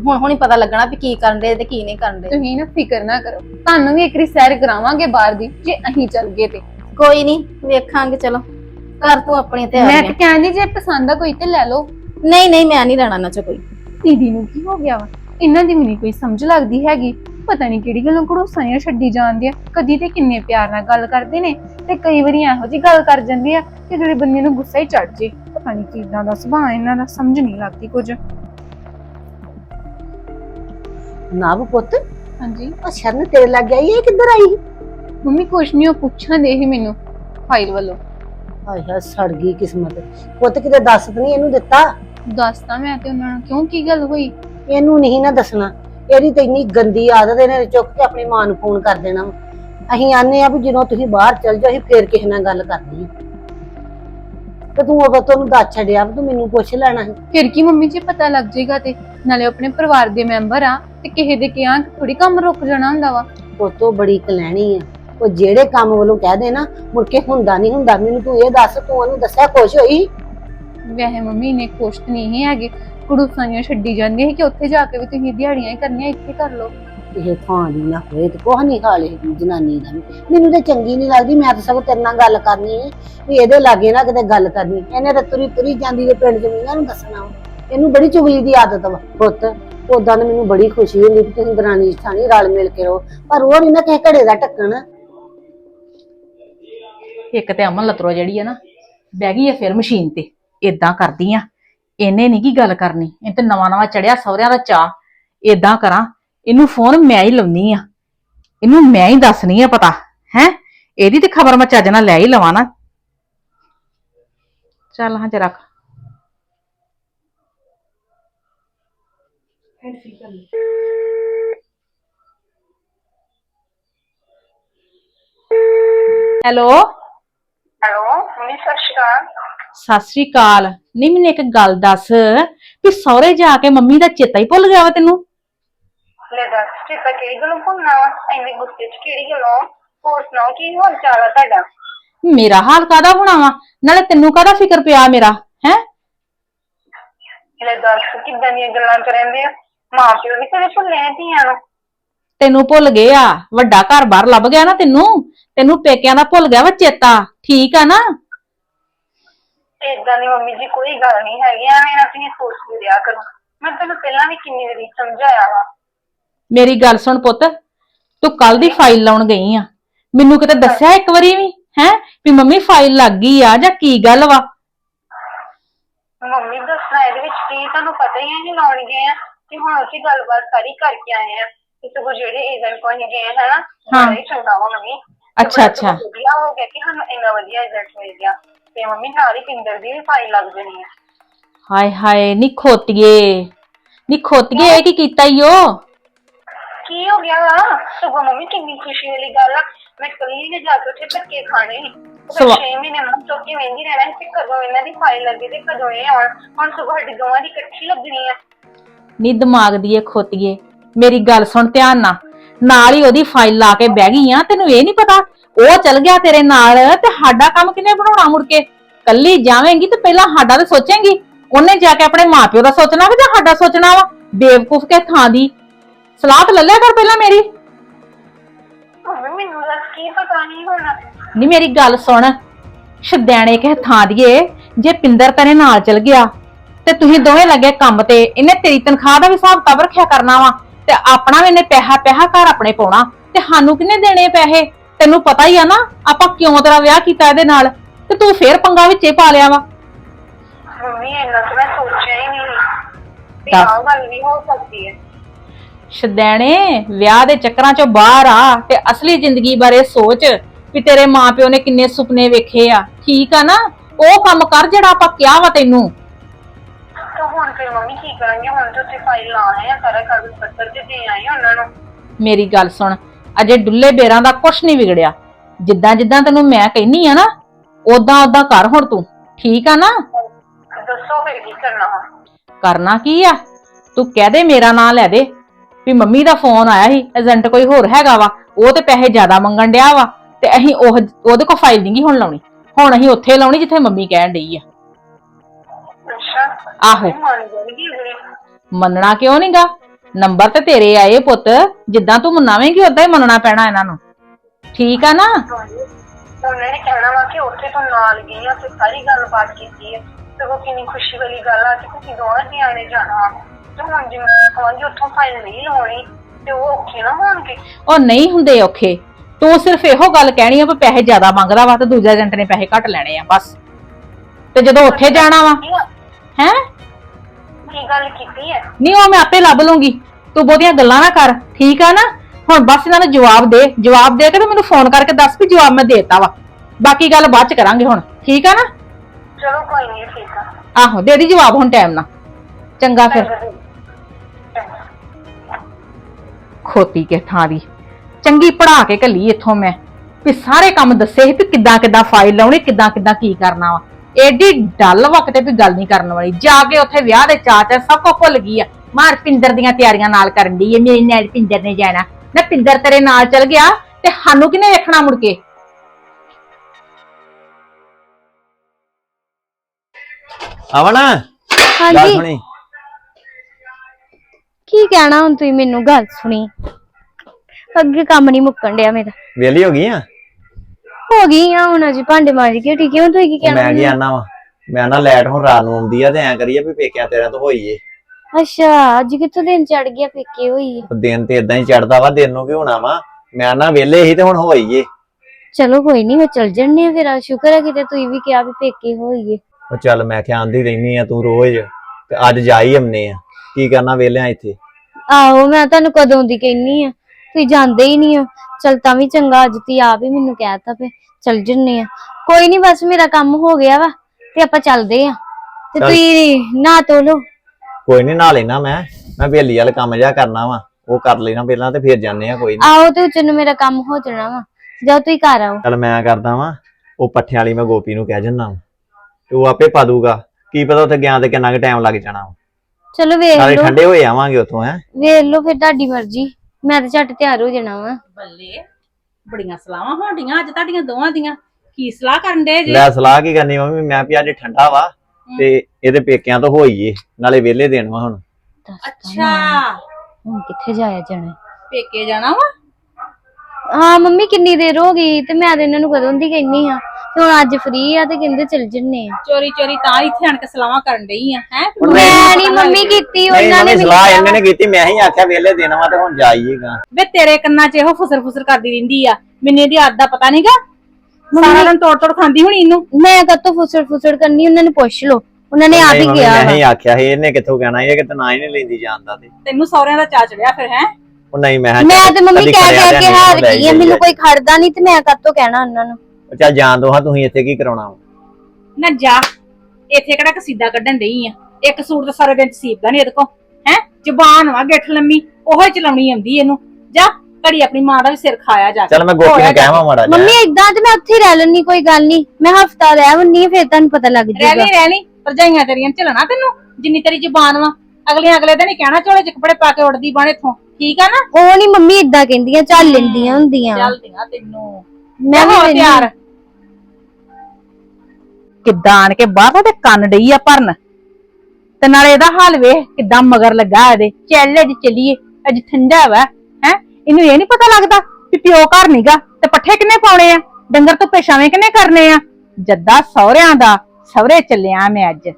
ਹੁਣ ਹੁਣ ਹੀ ਪਤਾ ਲੱਗਣਾ ਵੀ ਕੀ ਕਰਨ ਦੇ ਤੇ ਕੀ ਨਹੀਂ ਕਰਨ ਦੇ ਤੁਸੀਂ ਨਾ ਫਿਕਰ ਨਾ ਕਰੋ। ਤੁਹਾਨੂੰ ਵੀ ਇੱਕ ਵਾਰੀ ਸੈਰ ਕਰਾਵਾਂਗੇ ਬਾਹਰ ਦੀ ਜੇ ਅਸੀਂ ਚੱਲ ਗਏ ਤੇ। ਕੋਈ ਨਹੀਂ ਵੇਖਾਂਗੇ ਚਲੋ। ਕਰ ਤੂੰ ਆਪਣੀ ਤੇ ਮੈਂ ਤਾਂ ਕਹਿੰਦੀ ਜੇ ਪਸੰਦ ਆ ਕੋਈ ਤੇ ਲੈ ਲਓ। ਨਹੀਂ ਨਹੀਂ ਮੈਂ ਨਹੀਂ ਲੈਣਾ ਨਾ ਚ ਕੋਈ। ਦੀਦੀ ਨੂੰ ਕੀ ਹੋ ਗਿਆ ਵਾ? ਇਹਨਾਂ ਦੀ ਵੀ ਨਹੀਂ ਕੋਈ ਸਮਝ ਲੱਗਦੀ ਹੈਗੀ। ਪਤਾ ਨਹੀਂ ਕਿਹੜੀ ਗੱਲੋਂ ਘੜੋਸਾਂ ਛੱਡੀ ਜਾਂਦੇ ਆ। ਕਦੀ ਤੇ ਕਿੰਨੇ ਪਿਆਰ ਨਾਲ ਗੱਲ ਕਰਦੇ ਨੇ ਤੇ ਕਈ ਵਾਰੀ ਇਹੋ ਜੀ ਗੱਲ ਕਰ ਜਾਂਦੇ ਆ ਕਿ ਜਿਹੜੇ ਬੰਦੇ ਨੂੰ ਗੁੱਸਾ ਹੀ ਚੜ ਜੇ। ਪਤਾ ਨਹੀਂ ਕਿਦਾਂ ਦਾ ਸੁਭਾਅ ਇਹਨਾਂ ਦਾ ਸਮਝ ਨਹੀਂ ਲੱਗਦੀ ਕੁਝ। ਨਵ ਪੁੱਤ ਹਾਂਜੀ। ਉਹ ਸ਼ਰਨ ਤੇਰੇ ਲੱਗ ਗਈ ਇਹ ਕਿੱਧਰ ਆਈ? ਮੰਮੀ ਕੁਛ ਨਹੀਂ ਉਹ ਪੁੱਛਣ ਦੇ ਹੀ ਮੈਨੂੰ ਫਾਈਲ ਵੱਲੋਂ। ਹਾਏ ਹਾਏ ਸੜ ਗਈ ਕਿਸਮਤ। ਪੁੱਤ ਕਿਤੇ ਦੱਸ ਤਾਂ ਨਹੀਂ ਇਹਨੂੰ ਦਿੱਤਾ? ਦੱਸਤਾ ਮੈਂ ਤੇ ਉਹਨਾਂ ਨੂੰ ਕਿਉਂ ਕੀ ਗੱਲ ਹੋਈ? ਇਹਨੂੰ ਨਹੀਂ ਨਾ ਦੱਸਣਾ। ਇਹਦੀ ਤਾਂ ਇੰਨੀ ਗੰਦੀ ਆਦਤ ਇਹਨੇ ਚੁੱਕ ਕੇ ਆਪਣੀ ਮਾਂ ਨੂੰ ਫੋਨ ਕਰ ਦੇਣਾ। ਅਸੀਂ ਆਨੇ ਆ ਵੀ ਜਦੋਂ ਤੁਸੀਂ ਬਾਹਰ ਚੱਲ ਜਾਓ ਅਸੀਂ ਫੇਰ ਕਿਸੇ ਨਾਲ ਗੱਲ ਕਰਨੀ ਆ। ਤੇ ਤੂੰ ਉਹ ਤੁਹਾਨੂੰ ਦੱਸ ਛੱਡਿਆ ਵੀ ਤੂੰ ਮੈਨੂੰ ਪੁੱਛ ਲੈਣਾ ਸੀ। ਫਿਰ ਕੀ ਮੰਮੀ ਜੀ ਪਤਾ ਲੱਗ ਜਾਏਗਾ ਤੇ ਨਾਲੇ ਉਹ ਆਪਣੇ ਪਰਿਵਾਰ ਦੇ ਮੈਂਬਰ ਆ ਤੇ ਕਿਸੇ ਦੇ ਕਿਹਾ ਥੋੜੀ ਕੰਮ ਰੁਕ ਜਾਣਾ ਹੁੰਦਾ ਵਾ। ਪੁੱਤੋ ਬੜੀ ਕਲੈਣੀ ਆ। ਉਹ ਜਿਹੜੇ ਕੰਮ ਵੱਲੋਂ ਕਹਿ ਦੇ ਨਾ ਮੁੜ ਕੇ ਹੁੰਦਾ ਨਹੀਂ ਹੁੰਦਾ। ਮੈਨੂੰ ਤੂੰ ਇਹ ਦੱਸ ਤੂੰ ਉਹਨੂੰ ਦੱਸਿਆ ਖੁਸ਼ ਹੋਈ? ਵੈਸੇ ਮੰਮੀ ਨੇ ਤਾਂ ਨਹੀਂ ਹੈਗੇ। ਕੁੜੂਸਾਂ ਛੱਡੀ ਜਾਂਦੀਆਂ ਸੀ ਕਿ ਉੱਥੇ ਜਾ ਕੇ ਵੀ ਤੁਸੀਂ ਦਿਹਾੜੀਆਂ ਹੀ ਕਰਨੀਆਂ ਇੱਥੇ ਕਰ ਲਓ। ਇਹ ਦੀ ਨਾ ਹੋਏ ਤੇ ਕੁਛ ਨਹੀਂ ਖਾ ਲੇ ਜਨਾਨੀ ਦਾ ਮੈਨੂੰ ਤੇ ਚੰਗੀ ਨਹੀਂ ਲੱਗਦੀ ਮੈਂ ਤਾਂ ਸਗੋਂ ਤੇਰੇ ਨਾਲ ਗੱਲ ਕਰਨੀ ਹੈ ਵੀ ਇਹਦੇ ਲਾਗੇ ਨਾ ਕਿਤੇ ਗੱਲ ਕਰਨੀ। ਇਹਨੇ ਤਾਂ ਤੁਰੀ ਤੁਰੀ ਜਾਂਦੀ ਦੇ ਪਿੰਡ ਜ਼ਮੀਨਾਂ ਨੂੰ ਦੱਸਣਾ। ਇਹਨੂੰ ਬੜੀ ਚੁਗਲੀ ਦੀ ਆਦਤ ਵਾ ਪੁੱਤ। ਉਦਾਂ ਤਾਂ ਮੈਨੂੰ ਬੜੀ ਖੁਸ਼ੀ ਹੁੰਦੀ ਕਿ ਤੁਸੀਂ ਦਰਾਨੀ ਜਠਾਣੀ ਰਲ ਮਿਲ ਕੇ ਰਹੋ। ਪਰ ਉਹ ਨਹੀਂ ਨਾ ਕਿਸੇ ਘੜੇ ਦਾ ਢੱਕਣ। ਇੱਕ ਤੇ ਅਮਨ ਲਤਰੋ ਜਿਹੜੀ ਆ ਨਾ ਬਹਿ ਗਈ ਆ ਫਿਰ ਮਸ਼ੀਨ ਤੇ ਇਦਾਂ ਕਰਦੀ ਆ। ਇਹਨੇ ਨਹੀਂ ਕੀ ਗੱਲ ਕਰਨੀ। ਇਹ ਤੇ ਨਵਾਂ ਨਵਾਂ ਚੜਿਆ ਸਹੁਰਿਆਂ ਦਾ ਚਾ ਇਦਾਂ ਕਰਾਂ, ਇਹਨੂੰ ਫੋਨ ਮੈਂ ਹੀ ਲਾਉਣੀ ਆ। ਇਹਨੂੰ ਮੈਂ ਹੀ ਦੱਸਣੀ ਆ ਪਤਾ, ਹੈ? ਇਹਦੀ ਤੇ ਖਬਰ ਮੈਂ ਚੱਜ ਨਾਲ ਲੈ ਹੀ ਲਵਾਂ ਨਾ। ਚੱਲ ਹਾਂ ਜਰਾ ਹੈਲੋ? ਹੈਲੋ ਮੰਮੀ ਸਤਿ ਸ਼੍ਰੀ ਅਕਾਲ। ਸਤਿ ਸ੍ਰੀ ਅਕਾਲ। ਨਹੀਂ ਮੈਨੂੰ ਇੱਕ ਗੱਲ ਦੱਸ ਵੀ ਸਹੁਰੇ ਜਾ ਕੇ ਮੰਮੀ ਦਾ ਚੇਤਾ ਹੀ ਭੁੱਲ ਗਿਆ ਵਾ ਤੈਨੂੰ? ਲੈ ਦੱਸ ਚੇਤਾ ਕਿਹੜੀ ਗੱਲੋਂ ਭੁੱਲਣਾ ਵਾ? ਐਵੇਂ ਗੁੱਸੇ 'ਚ ਕਿਹੜੀ ਗੱਲੋਂ? ਹੋਰ ਸੁਣਾਓ ਕੀ ਹਾਲ ਚਾਲ ਆ ਤੁਹਾਡਾ? ਮੇਰਾ ਹਾਲ ਕਾਦਾ ਹੋਣਾ ਵਾ? ਨਾਲੇ ਤੈਨੂੰ ਕਾਦਾ ਫਿਕਰ ਪਿਆ ਮੇਰਾ ਹੈ? ਲੈ ਦੱਸ ਕਿੱਦਾਂ ਦੀਆਂ ਗੱਲਾਂ ਚ ਰਹਿੰਦੇ ਆ? ਮਾਂ ਪਿਓ ਵੀ ਕਦੇ ਭੁੱਲੇ ਆ ਧੀਆਂ ਨੂੰ। ਤੈਨੂੰ ਭੁੱਲ ਗਏ ਆ। ਵੱਡਾ ਘਰ ਬਾਹਰ ਲੱਭ ਗਿਆ ਨਾ ਤੈਨੂੰ? ਤੈਨੂੰ ਪੇਕਿਆਂ ਦਾ ਭੁੱਲ ਗਿਆ ਵਾ ਚੇਤਾ। ਠੀਕ ਆ ਨਾ? ਏਦਾਂ ਦੀ ਮੰਮੀ ਜੀ ਕੋਈ ਗੱਲ ਨਹੀਂ ਹੈਗੀ ਐਵੇਂ ਨਾ ਤੁਸੀਂ ਸੋਚਦੇ ਰਿਹਾ ਕਰੋ। ਮੈਂ ਤੈਨੂੰ ਪਹਿਲਾਂ ਵੀ ਕਿੰਨੀ ਵਾਰੀ ਸਮਝਾਇਆ ਵਾ। ਮੇਰੀ ਗੱਲ ਸੁਣ ਪੁੱਤ ਤੂੰ ਕੱਲ ਦੀ ਫਾਈਲ ਲਾਉਣ ਗਈ ਆ। ਮੈਨੂੰ ਕਿਤੇ ਦੱਸਿਆ ਇੱਕ ਵਾਰੀ ਵੀ ਹੈ ਵੀ ਮੰਮੀ ਫਾਈਲ ਲੱਗ ਗਈ ਆ ਜਾਂ ਕੀ ਗੱਲ ਵਾ? ਮੰਮੀ ਦੱਸਣਾ ਇਹਦੇ ਵਿੱਚ ਕੀ ਤੁਹਾਨੂੰ ਪਤਾ ਹੀ ਹੈ ਕਿ ਲਾਉਣ ਗਏ ਆ। ਕਿ ਹੁਣ ਅਸੀਂ ਗੱਲਬਾਤ ਸਾਰੀ ਕਰਕੇ ਆਏ ਆ। ਕਿ ਸਗੋਂ ਜਿਹੜੇ ਏਜੰਟ ਕੋਲ ਅਸੀਂ ਗਏ ਹਨਾ ਹਾਂ। ਬੜਾ ਹੀ ਚੰਗਾ ਵਾ ਮੰਮੀ। ਅੱਛਾ, ਅੱਛਾ। ਵਧੀਆ ਹੋ ਗਿਆ ਕਿ ਸਾਨੂੰ ਇੰਨਾ ਵਧੀਆ ਏਜੰਟ ਮਿਲ ਗਿਆ। ਤੇ ਮੰਮੀ ਨਾਲ ਹੀ ਪਿੰਦਰ ਦੀ ਵੀ ਫਾਈਲ ਲੱਗ ਜਾਣੀ ਹੈ ਹਾਏ ਹਾਏ ਨੀ ਖੋਤੀਏ। ਨੀ ਖੋਤੀਏ ਇਹ ਕੀ ਕੀਤਾ ਈ ਓ ਕੀ ਹੋ ਗਿਆ ਵਾ? ਸਗੋਂ ਮੰਮੀ ਕਿੰਨੀ ਖੁਸ਼ੀ ਵਾਲੀ ਗੱਲ ਆ। ਮੈਂ ਕੱਲੀ ਨੇ ਜਾ ਕੇ ਉੱਥੇ ਧੱਕੇ ਖਾਣੇ। ਸੀ ਸਵਾ- 6 ਮਹੀਨੇ ਮੈਂ ਚੁੱਕ ਵੇਂਦੀ ਰਹਿਣਾ ਸੀ ਕਦੋਂ ਇਹਨਾਂ ਦੀ ਫਾਈਲ ਲੱਗੇ ਤੇ ਕਦੋਂ ਇਹ ਆਉਣ। ਹੁਣ ਸਗੋਂ ਸਾਡੀ ਦੋਵਾਂ ਦੀ ਇਕੱਠੀ ਲੱਗਣੀ ਆ। ਨੀ ਦਿਮਾਗ ਦੀ ਇਹ ਖੋਤੀਏ। ਮੇਰੀ ਗੱਲ ਸੁਣ ਧਿਆਨ ਨਾਲ। ਨਾਲ ਹੀ ਉਹਦੀ ਫਾਈਲ ਲਾ ਕੇ ਬਹਿ ਗਈ ਆ ਤੈਨੂੰ ਇਹ ਨਹੀਂ ਪਤਾ ਉਹ ਚਲ ਗਿਆ ਤੇਰੇ ਨਾਲ ਤੇ ਸਾਡਾ ਕੰਮ ਕਿਨੇ ਬਣਾਉਣਾ ਮੁੜ ਕੇ? ਕੱਲੀ ਜਾਵੇਂਗੀ ਤੇ ਪਹਿਲਾਂ ਸਾਡਾ ਤਾਂ ਸੋਚੇਂਗੀ। ਉਹਨੇ ਜਾ ਕੇ ਆਪਣੇ ਮਾਪਿਓ ਦਾ ਸੋਚਣਾ ਕਿ ਜਾਂ ਸਾਡਾ ਸੋਚਣਾ ਵਾ? ਬੇਵਕੂਫ ਕੇ ਥਾਂ ਦੀ। ਸਲਾਹ ਤਾਂ ਲੈ ਲਿਆ ਕਰ ਪਹਿਲਾਂ ਮੇਰੀ। ਮੈਨੂੰ ਦੱਸ ਕੀ ਪਤਾ ਨਹੀਂ ਹੁਣ। ਨੀ ਮੇਰੀ ਗੱਲ ਸੁਣ। ਸ਼ਦੈਣੇ ਕਿਸੇ ਥਾਂ ਦੀਏ ਜੇ ਪਿੰਦਰ ਤੇਰੇ ਨਾਲ ਚਲ ਗਿਆ ਤੇ ਤੁਸੀਂ ਦੋਵੇਂ ਲੱਗੇ ਕੰਮ ਤੇ ਇਹਨੇ ਤੇਰੀ ਤਨਖਾਹ ਦਾ ਵੀ ਹਿਸਾਬ ਕਿਤਾਬ ਰੱਖਿਆ ਕਰਨਾ ਵਾ ਤੇ ਆਪਣਾ ਵੀ ਇਹਨੇ ਪੈਸਾ ਪੈਸਾ ਘਰ ਆਪਣੇ ਪਾਉਣਾ ਤੇ ਸਾਨੂੰ ਕਿੰਨੇ ਦੇਣੇ ਪੈਸੇ? ਤੈਨੂੰ ਪਤਾ ਹੀ ਆ ਨਾ ਆਪਾਂ ਕਿਉਂ ਤੇਰਾ ਵਿਆਹ ਕੀਤਾ ਇਹਦੇ ਨਾਲ? ਤੇ ਤੂੰ ਫੇਰ ਪੰਗਾ ਵਿੱਚੇ ਪਾ ਲਿਆ ਵਾ। ਮੰਮੀ ਇੰਨਾ ਤਾਂ ਮੈਂ ਸੋਚਿਆ ਹੀ ਨਹੀਂ। ਵੀ ਦੱਸ। ਆਹ ਗੱਲ ਵੀ ਹੋ ਸਕਦੀ ਹੈ। ਸ਼ਦੈਣੇ ਵਿਆਹ ਦੇ ਚੱਕਰਾਂ ਚੋਂ ਬਾਹਰ ਆ ਤੇ ਅਸਲੀ ਜ਼ਿੰਦਗੀ ਬਾਰੇ ਸੋਚ ਵੀ ਤੇਰੇ ਮਾਪਿਓ ਨੇ ਕਿੰਨੇ ਸੁਪਨੇ ਵੇਖੇ ਆ। ਠੀਕ ਆ ਨਾ? ਉਹ ਕੰਮ ਕਰ ਜਿਹੜਾ ਆਪਾਂ ਕਿਹਾ ਵਾ ਤੈਨੂੰ। ਤਾਂ ਹੁਣ ਫਿਰ ਮੰਮੀ ਕੀ ਕਰਾਂਗੇ? ਹੁਣ ਤਾਂ ਉੱਥੇ ਫਾਈਲ ਲਾਉਣਾ ਹੈ ਸਾਰਾ ਕਾਗਜ਼ ਪੱਤਰ ਤੇ ਦੇ ਆਏ ਉਹਨਾਂ ਨੂੰ। ਮੇਰੀ ਗੱਲ ਸੁਣ ਅਜੇ ਡੁੱਲੇ ਬੇਰਾਂ ਦਾ ਕੁਛ ਨਹੀਂ ਵਿਗੜਿਆ। ਜਿੱਦਾਂ ਜਿੱਦਾਂ ਤੈਨੂੰ ਮੈਂ ਕਹਿਨੀ ਆ ਨਾ ਉਦਾਂ ਉਦਾਂ ਕਰ ਹੁਣ ਤੂੰ। ਠੀਕ ਆ ਨਾ? ਦੱਸੋ ਫਿਰ ਕੀ ਕਰਨਾ ਵਾ ਕਰਨਾ ਕੀ ਆ? ਤੂੰ ਕਹਿ ਦੇ ਮੇਰਾ ਨਾਂ ਲੈ ਦੇ। ਵੀ ਮੰਮੀ ਦਾ ਫੋਨ ਆਇਆ ਸੀ ਏਜੰਟ ਕੋਈ ਹੋਰ ਹੈਗਾ ਵਾ ਉਹ ਤੇ ਪੈਸੇ ਜ਼ਿਆਦਾ ਮੰਗਣ ਡਿਆ ਵਾ ਤੇ ਅਸੀਂ ਉਹ ਉਹਦੇ ਕੋਲ ਫਾਈਲ ਨਹੀਂ ਹੁਣ ਲਾਉਣੀ। ਹੁਣ ਅਸੀਂ ਉੱਥੇ ਲਾਉਣੀ ਜਿੱਥੇ ਮੰਮੀ ਕਹਿਣ ਡਈ ਆ। ਅੱਛਾ। ਆਹੋ। ਮੰਨ ਜਾਣਗੇ ਅਗਲੇ ਮੰਨਣਾ ਕਿਉਂ ਨਹੀਂਗਾ ਨੰਬਰ ਤੇ ਤੇਰੇ ਆਏ ਪੁੱਤ ਜਿੱਦਾਂ ਤੂੰ ਮਨਾਵੇਂਗੀ ਉਦਾਂ ਹੀ ਮੰਨਣਾ ਪੈਣਾ ਇਹਨਾਂ ਨੂੰ। ਠੀਕ ਆ ਨਾ? ਉਹਨਾਂ ਨੇ ਕਹਿਣਾ ਵਾ ਕਿ ਉੱਥੇ ਤੋਂ ਨਾਲ ਗਈ ਆ ਤੇ ਸਾਰੀ ਗੱਲਬਾਤ ਕੀਤੀ ਹੈ ਸਗੋਂ ਕਿੰਨੀ ਖੁਸ਼ੀ ਵਾਲੀ ਗੱਲ ਆ ਕਿ ਤੁਸੀਂ ਦੋਵਾਂ ਧੀਆਂ ਨੇ ਜਾਣਾ ਵਾ। ਤੇ ਹੁਣ ਜੇ ਮੈਂ ਕਹਾਂਗੀ ਉੱਥੋਂ ਫਾਈਲ ਨਹੀਂ ਲਾਉਣੀ ਤੇ ਉਹ ਔਖੇ ਨਾ ਹੋਣਗੇ। ਉਹ ਨਹੀਂ ਹੁੰਦੇ ਔਖੇ। ਤੂੰ ਸਿਰਫ ਇਹੋ ਗੱਲ ਕਹਿਣੀ ਆ ਵੀ ਪੈਸੇ ਜ਼ਿਆਦਾ ਮੰਗਦਾ ਵਾ ਤੇ ਦੂਜਾ ਏਜੰਟ ਨੇ ਪੈਸੇ ਘੱਟ ਲੈਣੇ ਆ ਬਸ। ਤੇ ਜਦੋਂ ਉੱਥੇ ਜਾਣਾ ਵਾ ਹੈ? ਕੀ ਗੱਲ ਕੀਤੀ ਹੈ? ਨਹੀਂ ਉਹ ਮੈਂ ਆਪੇ ਲੱਭ ਲੂੰਗੀ ਤੂੰ ਬਹੁਤੀਆਂ ਗੱਲਾਂ ਨਾ ਕਰ ਠੀਕ ਆ ਨਾ? ਹੁਣ ਬਸ ਇਹਨਾਂ ਨੂੰ ਜਵਾਬ ਦੇ ਜਵਾਬ ਦੇ ਕੇ ਤੇ ਮੈਨੂੰ ਫੋਨ ਕਰਕੇ ਦੱਸ ਵੀ ਜਵਾਬ ਮੈਂ ਦੇਤਾ ਵਾ। ਬਾਕੀ ਗੱਲ ਬਾਅਦ ਚ ਕਰਾਂਗੇ ਹੁਣ ਠੀਕ ਆ ਨਾ? ਚਲੋ ਕੋਈ ਨਹੀਂ ਠੀਕ ਆ। ਆਹੋ ਦੇ ਦੀ ਜਵਾਬ ਹੁਣ ਟਾਈਮ ਨਾਲ। ਚੰਗਾ ਫਿਰ। ਚੰਗਾ। ਖੋਤੀ ਕੇ ਥਾਂ ਦੀ। ਚੰਗੀ ਪੜਾ ਕੇ ਘੱਲੀ ਇੱਥੋਂ ਮੈਂ। ਵੀ ਸਾਰੇ ਕੰਮ ਦੱਸੇ ਸੀ ਵੀ ਕਿੱਦਾਂ ਕਿੱਦਾਂ ਫਾਈਲ ਲਾਉਣੀ ਕਿੱਦਾਂ ਕਿੱਦਾਂ ਕੀ ਕਰਨਾ ਵਾ। ਏਡੀ ਡੱਲ ਵਕਤੇ ਵੀ ਗੱਲ ਨਹੀਂ ਕਰਨ ਵਾਲੀ। ਜਾ ਕੇ ਉੱਥੇ ਵਿਆਹ ਦੇ ਚਾਚਾ ਸਭ ਕੁਝ ਭੁੱਲ ਗਈ ਆ। ਮਾਰ ਪਿੰਦਰ ਦੀਆਂ ਤਿਆਰੀਆਂ ਨਾਲ ਕਰਨ ਦੀ ਏ ਮੇਰੇ ਨਾਲ ਪਿੰਦਰ ਨੇ ਜਾਣਾ। ਨਾ ਪਿੰਦਰ ਤੇਰੇ ਨਾਲ ਚਲ ਗਿਆ ਤੇ ਸਾਨੂੰ ਕਿਨੇ ਵੇਖਣਾ ਮੁੜ ਕੇ? ਆਵਣ ਗੱਲ ਹਾਂਜੀ ਸੁਣੀ। ਕੀ ਕਹਿਣਾ ਹੁਣ ਤੁਸੀਂ ਮੈਨੂੰ ਗੱਲ ਸੁਣੀ। ਅੱਗੇ ਕੰਮ ਨਹੀਂ ਮੁੱਕਣ ਡਿਆ ਮੇਰਾ। ਵੇਲੀ ਹੋ ਗਈ ਆ? ਹੋ ਗਈ ਆ ਹੁਣ ਅਜੇ ਭਾਂਡੇ ਮਾਰ ਕੇ ਠੀਕ ਹੈ ਤੁਸੀਂ ਕੀ ਕਹਿਣਾ ਮੈਂ ਕੀ ਆਨਾ ਵਾ? ਮੈਂ ਨਾ ਲੈਟ ਹੁਣ ਰਾਤ ਨੂੰ ਆਉਂਦੀ ਆ ਤੇ ਐਂ ਕਰੀਏ ਵੀ ਪੇਕਿਆਂ ਤੇਰਿਆਂ ਤੋਂ ਹੋਈਏ। ਅੱਛਾ ਅੱਜ ਕਿੱਥੋਂ ਦਿਨ ਚੜ ਗਿਆ ਪੇਕੇ ਹੋਈ। ਉਹ ਦਿਨ ਤੇ ਇਦਾਂ ਹੀ ਚੜਦਾ ਵਾ ਦਿਨ ਨੂੰ ਕੀ ਹੋਣਾ ਵਾ? ਮੈਂ ਨਾ ਵੇਲੇ ਹੀ ਤੇ ਹੁਣ ਹੋਈਏ। ਚਲੋ ਕੋਈ ਨਹੀਂ ਹੋ ਚੱਲ ਜੰਨੇ ਆ ਫਿਰ ਆ ਸ਼ੁਕਰ ਹੈ ਕਿਤੇ ਤੁਸੀਂ ਵੀ ਕਿਹਾ ਵੀ ਪੇਕੇ ਹੋਈਏ। ਉਹ ਚੱਲ ਮੈਂ ਕਿਹਾ ਆਂਦੀ ਰਹਿਨੀ ਆ ਤੂੰ ਰੋਜ਼ ਤੇ ਅੱਜ ਜਾ ਹੀ ਆਉਨੇ ਆ। ਕੀ ਕਰਨਾ ਵੇਲਿਆਂ ਇੱਥੇ? ਆਹੋ ਮੈਂ ਤੁਹਾਨੂੰ ਕਦੋਂ ਦੀ ਕਹਿਨੀ ਆ ਤੁਸੀਂ ਜਾਂਦੇ ਹੀ ਨਹੀਂ ਹੋ। ਚਲ ਤਾਂ ਵੀ ਚੰਗਾ ਅੱਜ ਤੁਸੀਂ ਆਪ ਹੀ ਮੈਨੂੰ ਕਹਿਤਾ ਫੇ ਚੱਲ ਜੰਨੇ ਆ। ਕੋਈ ਨਹੀਂ ਬਸ ਮੇਰਾ ਕੰਮ ਹੋ ਗਿਆ ਵਾ ਤੇ ਆਪਾਂ ਚੱਲਦੇ ਆ। ਤੇ ਚੱਲ। ਤੁਸੀਂ ਨਾ ਤੋ ਲੋ ਕੋਈ ਨਹੀਂ ਨਾ ਲੈਣਾ ਮੈਂ। ਮੈਂ ਵੇਲੀ ਵਾਲਾ ਕੰਮ ਜਿਆ ਕਰਨਾ ਵਾ। ਉਹ ਕਰ ਲੈਣਾ ਪਹਿਲਾਂ ਤੇ ਫਿਰ ਜਾਂਦੇ ਆ ਕੋਈ ਨਹੀਂ ਆਓ ਤੇ ਉਚਨ ਮੇਰਾ ਕੰਮ ਹੋ ਜਾਣਾ ਵਾ। ਜਾਓ ਤੁਸੀਂ ਘਰ ਆਓ। ਚੱਲ ਮੈਂ ਕਰਦਾ ਵਾਂ। ਉਹ ਪੱਠਿਆਂ ਵਾਲੀ ਮੈਂ ਗੋਪੀ ਨੂੰ ਕਹਿ ਜੰਨਾ ਤੇ ਉਹ ਆਪੇ ਪਾ ਦੂਗਾ। ਕੀ ਪਤਾ ਉੱਥੇ ਗਿਆ ਤੇ ਕਿੰਨਾ ਕੁ ਟਾਈਮ ਲੱਗ ਜਾਣਾ ਵਾ। ਚਲੋ ਵੇਖ ਨਾਲੇ ਲਓ। ਠੰਡੇ ਹੋਏ ਆਵਾਂਗੇ ਉੱਥੋਂ ਹੈ। ਵੇਖ ਲਓ ਫਿਰ ਤੁਹਾਡੀ ਮਰਜ਼ੀ। ਮੈਂ ਤਾਂ ਝੱਟ ਤਿਆਰ ਹੋ ਜਾਣਾ ਵਾ। ਬੱਲੇ ਬੜੀਆਂ ਸਲਾਹਾਂ ਹੋਣੀਆਂ ਅੱਜ ਤੁਹਾਡੀਆਂ ਦੋਵਾਂ ਦੀਆਂ। ਕੀ ਸਲਾਹ ਕਰਨ ਦੇ ਲੈ ਸਲਾਹ ਕੀ ਕਰਨੀ ਮੰਮੀ ਮੈਂ ਵੀ ਅੱਜ ਠੰਡਾ ਵਾ ਤੇ ਇਹਦੇ ਪੇਕਿਆਂ ਤੋਂ ਹੋਈਏ ਨਾਲੇ ਵਿਹਲੇ ਦੇਣ ਵਾ ਹੁਣ। ਅੱਛਾ। ਹੁਣ ਕਿੱਥੇ ਜਾਇਆ ਜਾਣਾ? ਪੇਕੇ ਜਾਣਾ ਵਾ? ਹਾਂ ਮੰਮੀ ਕਿੰਨੀ ਦੇਰ ਹੋ ਗਈ ਤੇ ਮੈਂ ਤਾਂ ਇਹਨਾਂ ਨੂੰ ਕਦੋਂ ਦੀ ਕਹਿੰਨੀ ਆ। ਤੇ ਹੁਣ ਅੱਜ ਫ੍ਰੀ ਆ ਤੇ ਕਹਿੰਦੇ ਚੱਲ ਜੰਨੇ ਆ। ਚੋਰੀ ਚੋਰੀ ਤਾਂ ਇੱਥੇ ਆਣ ਕੇ ਸਲਾਹਾਂ ਕਰਨ ਡਈ ਆ ਹੈ? ਮੈਂ ਨਹੀਂ ਮੰਮੀ ਕੀਤੀ ਨਹੀਂ ਉਹਨਾਂ ਨੇ ਮੰਮੀ ਸਲਾਹ ਇਹਨੇ ਨੇ ਕੀਤੀ ਮੈਂ ਹੀ ਆਖਿਆ ਵਿਹਲੇ ਦੇਣਾ ਵਾ ਤੇ ਹੁਣ ਜਾਈਏਗਾ। ਵੇ ਤੇਰੇ ਕੰਨਾਂ 'ਚ ਇਹੋ ਫੁਸਰ ਫੁਸਰ ਕਰਦੀ ਰਹਿੰਦੀ ਆ ਮੈਨੂੰ ਇਹਦੀ ਆਦਤ ਦਾ ਪਤਾ ਨਹੀਂਗਾ। ਸਾਰਾ ਦਿਨ ਤੋੜ ਤੋੜ ਖਾਂਦੀ ਹੁਣੀ ਇਹਨੂੰ। ਮੈਂ ਕਦੋਂ ਫੁਸੜ ਫੁਸੜ ਕਰਨੀ ਉਹਨਾਂ ਨੂੰ ਪੁੱਛ ਲਓ ਉਹਨਾਂ ਨੇ ਆਪ ਹੀ ਮੰਮੀ, ਕਿਹਾ ਮੈਂ ਵਾ। ਹੀ ਆਖਿਆ ਸੀ ਇਹਨੇ ਕਿੱਥੋਂ ਕਹਿਣਾ ਇਹ ਕਿਤੇ ਨਾ ਹੀ ਨਹੀਂ ਲੈਂਦੀ ਜਾਂਦਾ ਤੇ। ਤੈਨੂੰ ਸਹੁਰਿਆਂ ਦਾ ਚਾ ਚੜਿਆ ਫਿਰ ਹੈ? ਉਹ ਨਹੀਂ ਮੈਂ ਕਿਹਾ ਮੈਂ ਚੱਲ ਤੇ ਮੰਮੀ ਕਦੀ ਕਹਿ ਕਰਿਆ ਕਹਿ ਕੇ ਹਾਰ ਲੈ ਗਈ ਆ। ਮੈਨੂੰ ਕੋਈ ਖੜਦਾ ਨਹੀਂ ਤੇ ਮੈਂ ਕਦੋਂ ਕਹਿਣਾ ਉਹਨਾਂ ਨੂੰ? ਉਹ ਚੱਲ ਜਾਣ ਦੋ ਹਾਂ ਤੁਸੀਂ ਇੱਥੇ ਕੀ ਕਰਾਉਣਾ ਵਾ? ਨਾ ਜਾ ਇੱਥੇ ਕਿਹੜਾ ਕਸੀਦਾ ਕੱਢਣ ਡਈ ਆ? ਇੱਕ ਸੂਟ ਤਾਂ ਸਾਰੇ ਦਿਨ ਚ ਸੀਪਦਾ ਨਹੀਂ ਇਹਦੇ ਕੋ ਹੈ? ਜ਼ਬਾਨ ਵਾ ਗਿੱਠ ਲੰਮੀ ਉਹੋ ਹੀ ਚਲਾਉਣੀ ਆਉਂਦੀ ਇਹਨੂੰ। ਜਾ ਘੜੀ ਆਪਣੀ ਮਾਂ ਦਾ ਵੀ ਸਿਰ ਖਾਇਆ ਜਾ ਕੇ। ਚੱਲ ਮੈਂ ਗੋਪੀ ਹੋਇਆ ਨੂੰ ਜਾ ਕਹਿਵਾਂ ਮਾੜਾ ਜਿਹਾ। ਮੰਮੀ ਇਦਾਂ ਤੇ ਮੈਂ ਉੱਥੇ ਹੀ ਰਹਿ ਲੈਣੀ ਕੋਈ ਗੱਲ ਨਹੀਂ ਮੈਂ ਹਫਤਾ ਰਹਿ ਵੰਨੀ ਫਿਰ ਤੁਹਾਨੂੰ ਪਤਾ ਲੱਗ ਰਹਿ ਜਾਊਗਾ। ਲਈ ਰਹਿ ਲਈ ਭਰਜਾਈਆਂ ਤੇਰੀਆਂ ਨੀ ਝੱਲਣਾ ਤੈਨੂੰ? ਜਿੰਨੀ ਤੇਰੀ ਜ਼ਬਾਨ ਵਾ। ਅਗਲੇ ਅਗਲੇ ਦਿਨ ਹੀ ਕਹਿਣਾ ਝੋਲੇ ਚ ਕੱਪੜੇ ਪਾ ਕੇ ਉੱਡਦੀ ਬਣ ਇੱਥੋਂ। ਠੀਕ ਆ ਨਾ? ਉਹ ਨਹੀਂ ਮੰਮੀ ਇਦਾਂ ਕਹਿੰਦੀਆਂ ਚੱਲ ਲੈਂਦੀਆਂ ਹੁੰਦੀਆਂ। ਚੱਲਦੀਆਂ ਤੈਨੂੰ। ਮੈਂ ਵੀ ਤਿਆਰ। ਕਿੱਦਾਂ ਆਣ ਕੇ ਬਾਹਰ ਉਹਦੇ ਕੰਨ ਡਈ ਆ ਭਰਨ? ਤੇ ਨਾਲੇ ਇਹਦਾ ਹਾਲ ਵੇਖ, ਕਿੱਦਾਂ ਮਗਰ ਲੱਗਾ ਇਹਦੇ। ਚੱਲ ਅੱਜ ਚੱਲੀਏ, ਅੱਜ ਠੰਡਾ ਵਾ, ਹੈ? ਇਹਨੂੰ ਇਹ ਨਹੀਂ ਪਤਾ ਲੱਗਦਾ ਕਿ ਪਿਓ ਘਰ ਨੀਗਾ ਤੇ ਪੱਠੇ ਕਿੰਨੇ ਪਾਉਣੇ ਆ? ਡੰਗਰ ਤੋਂ ਪੇਸ਼ਾਵੇਂ ਕਿੰਨੇ ਕਰਨੇ ਆ? ਜੱਦਾ ਸਹੁਰਿਆਂ ਦਾ ਸਹੁਰੇ ਚੱਲਿਆ ਮੈਂ ਅੱਜ।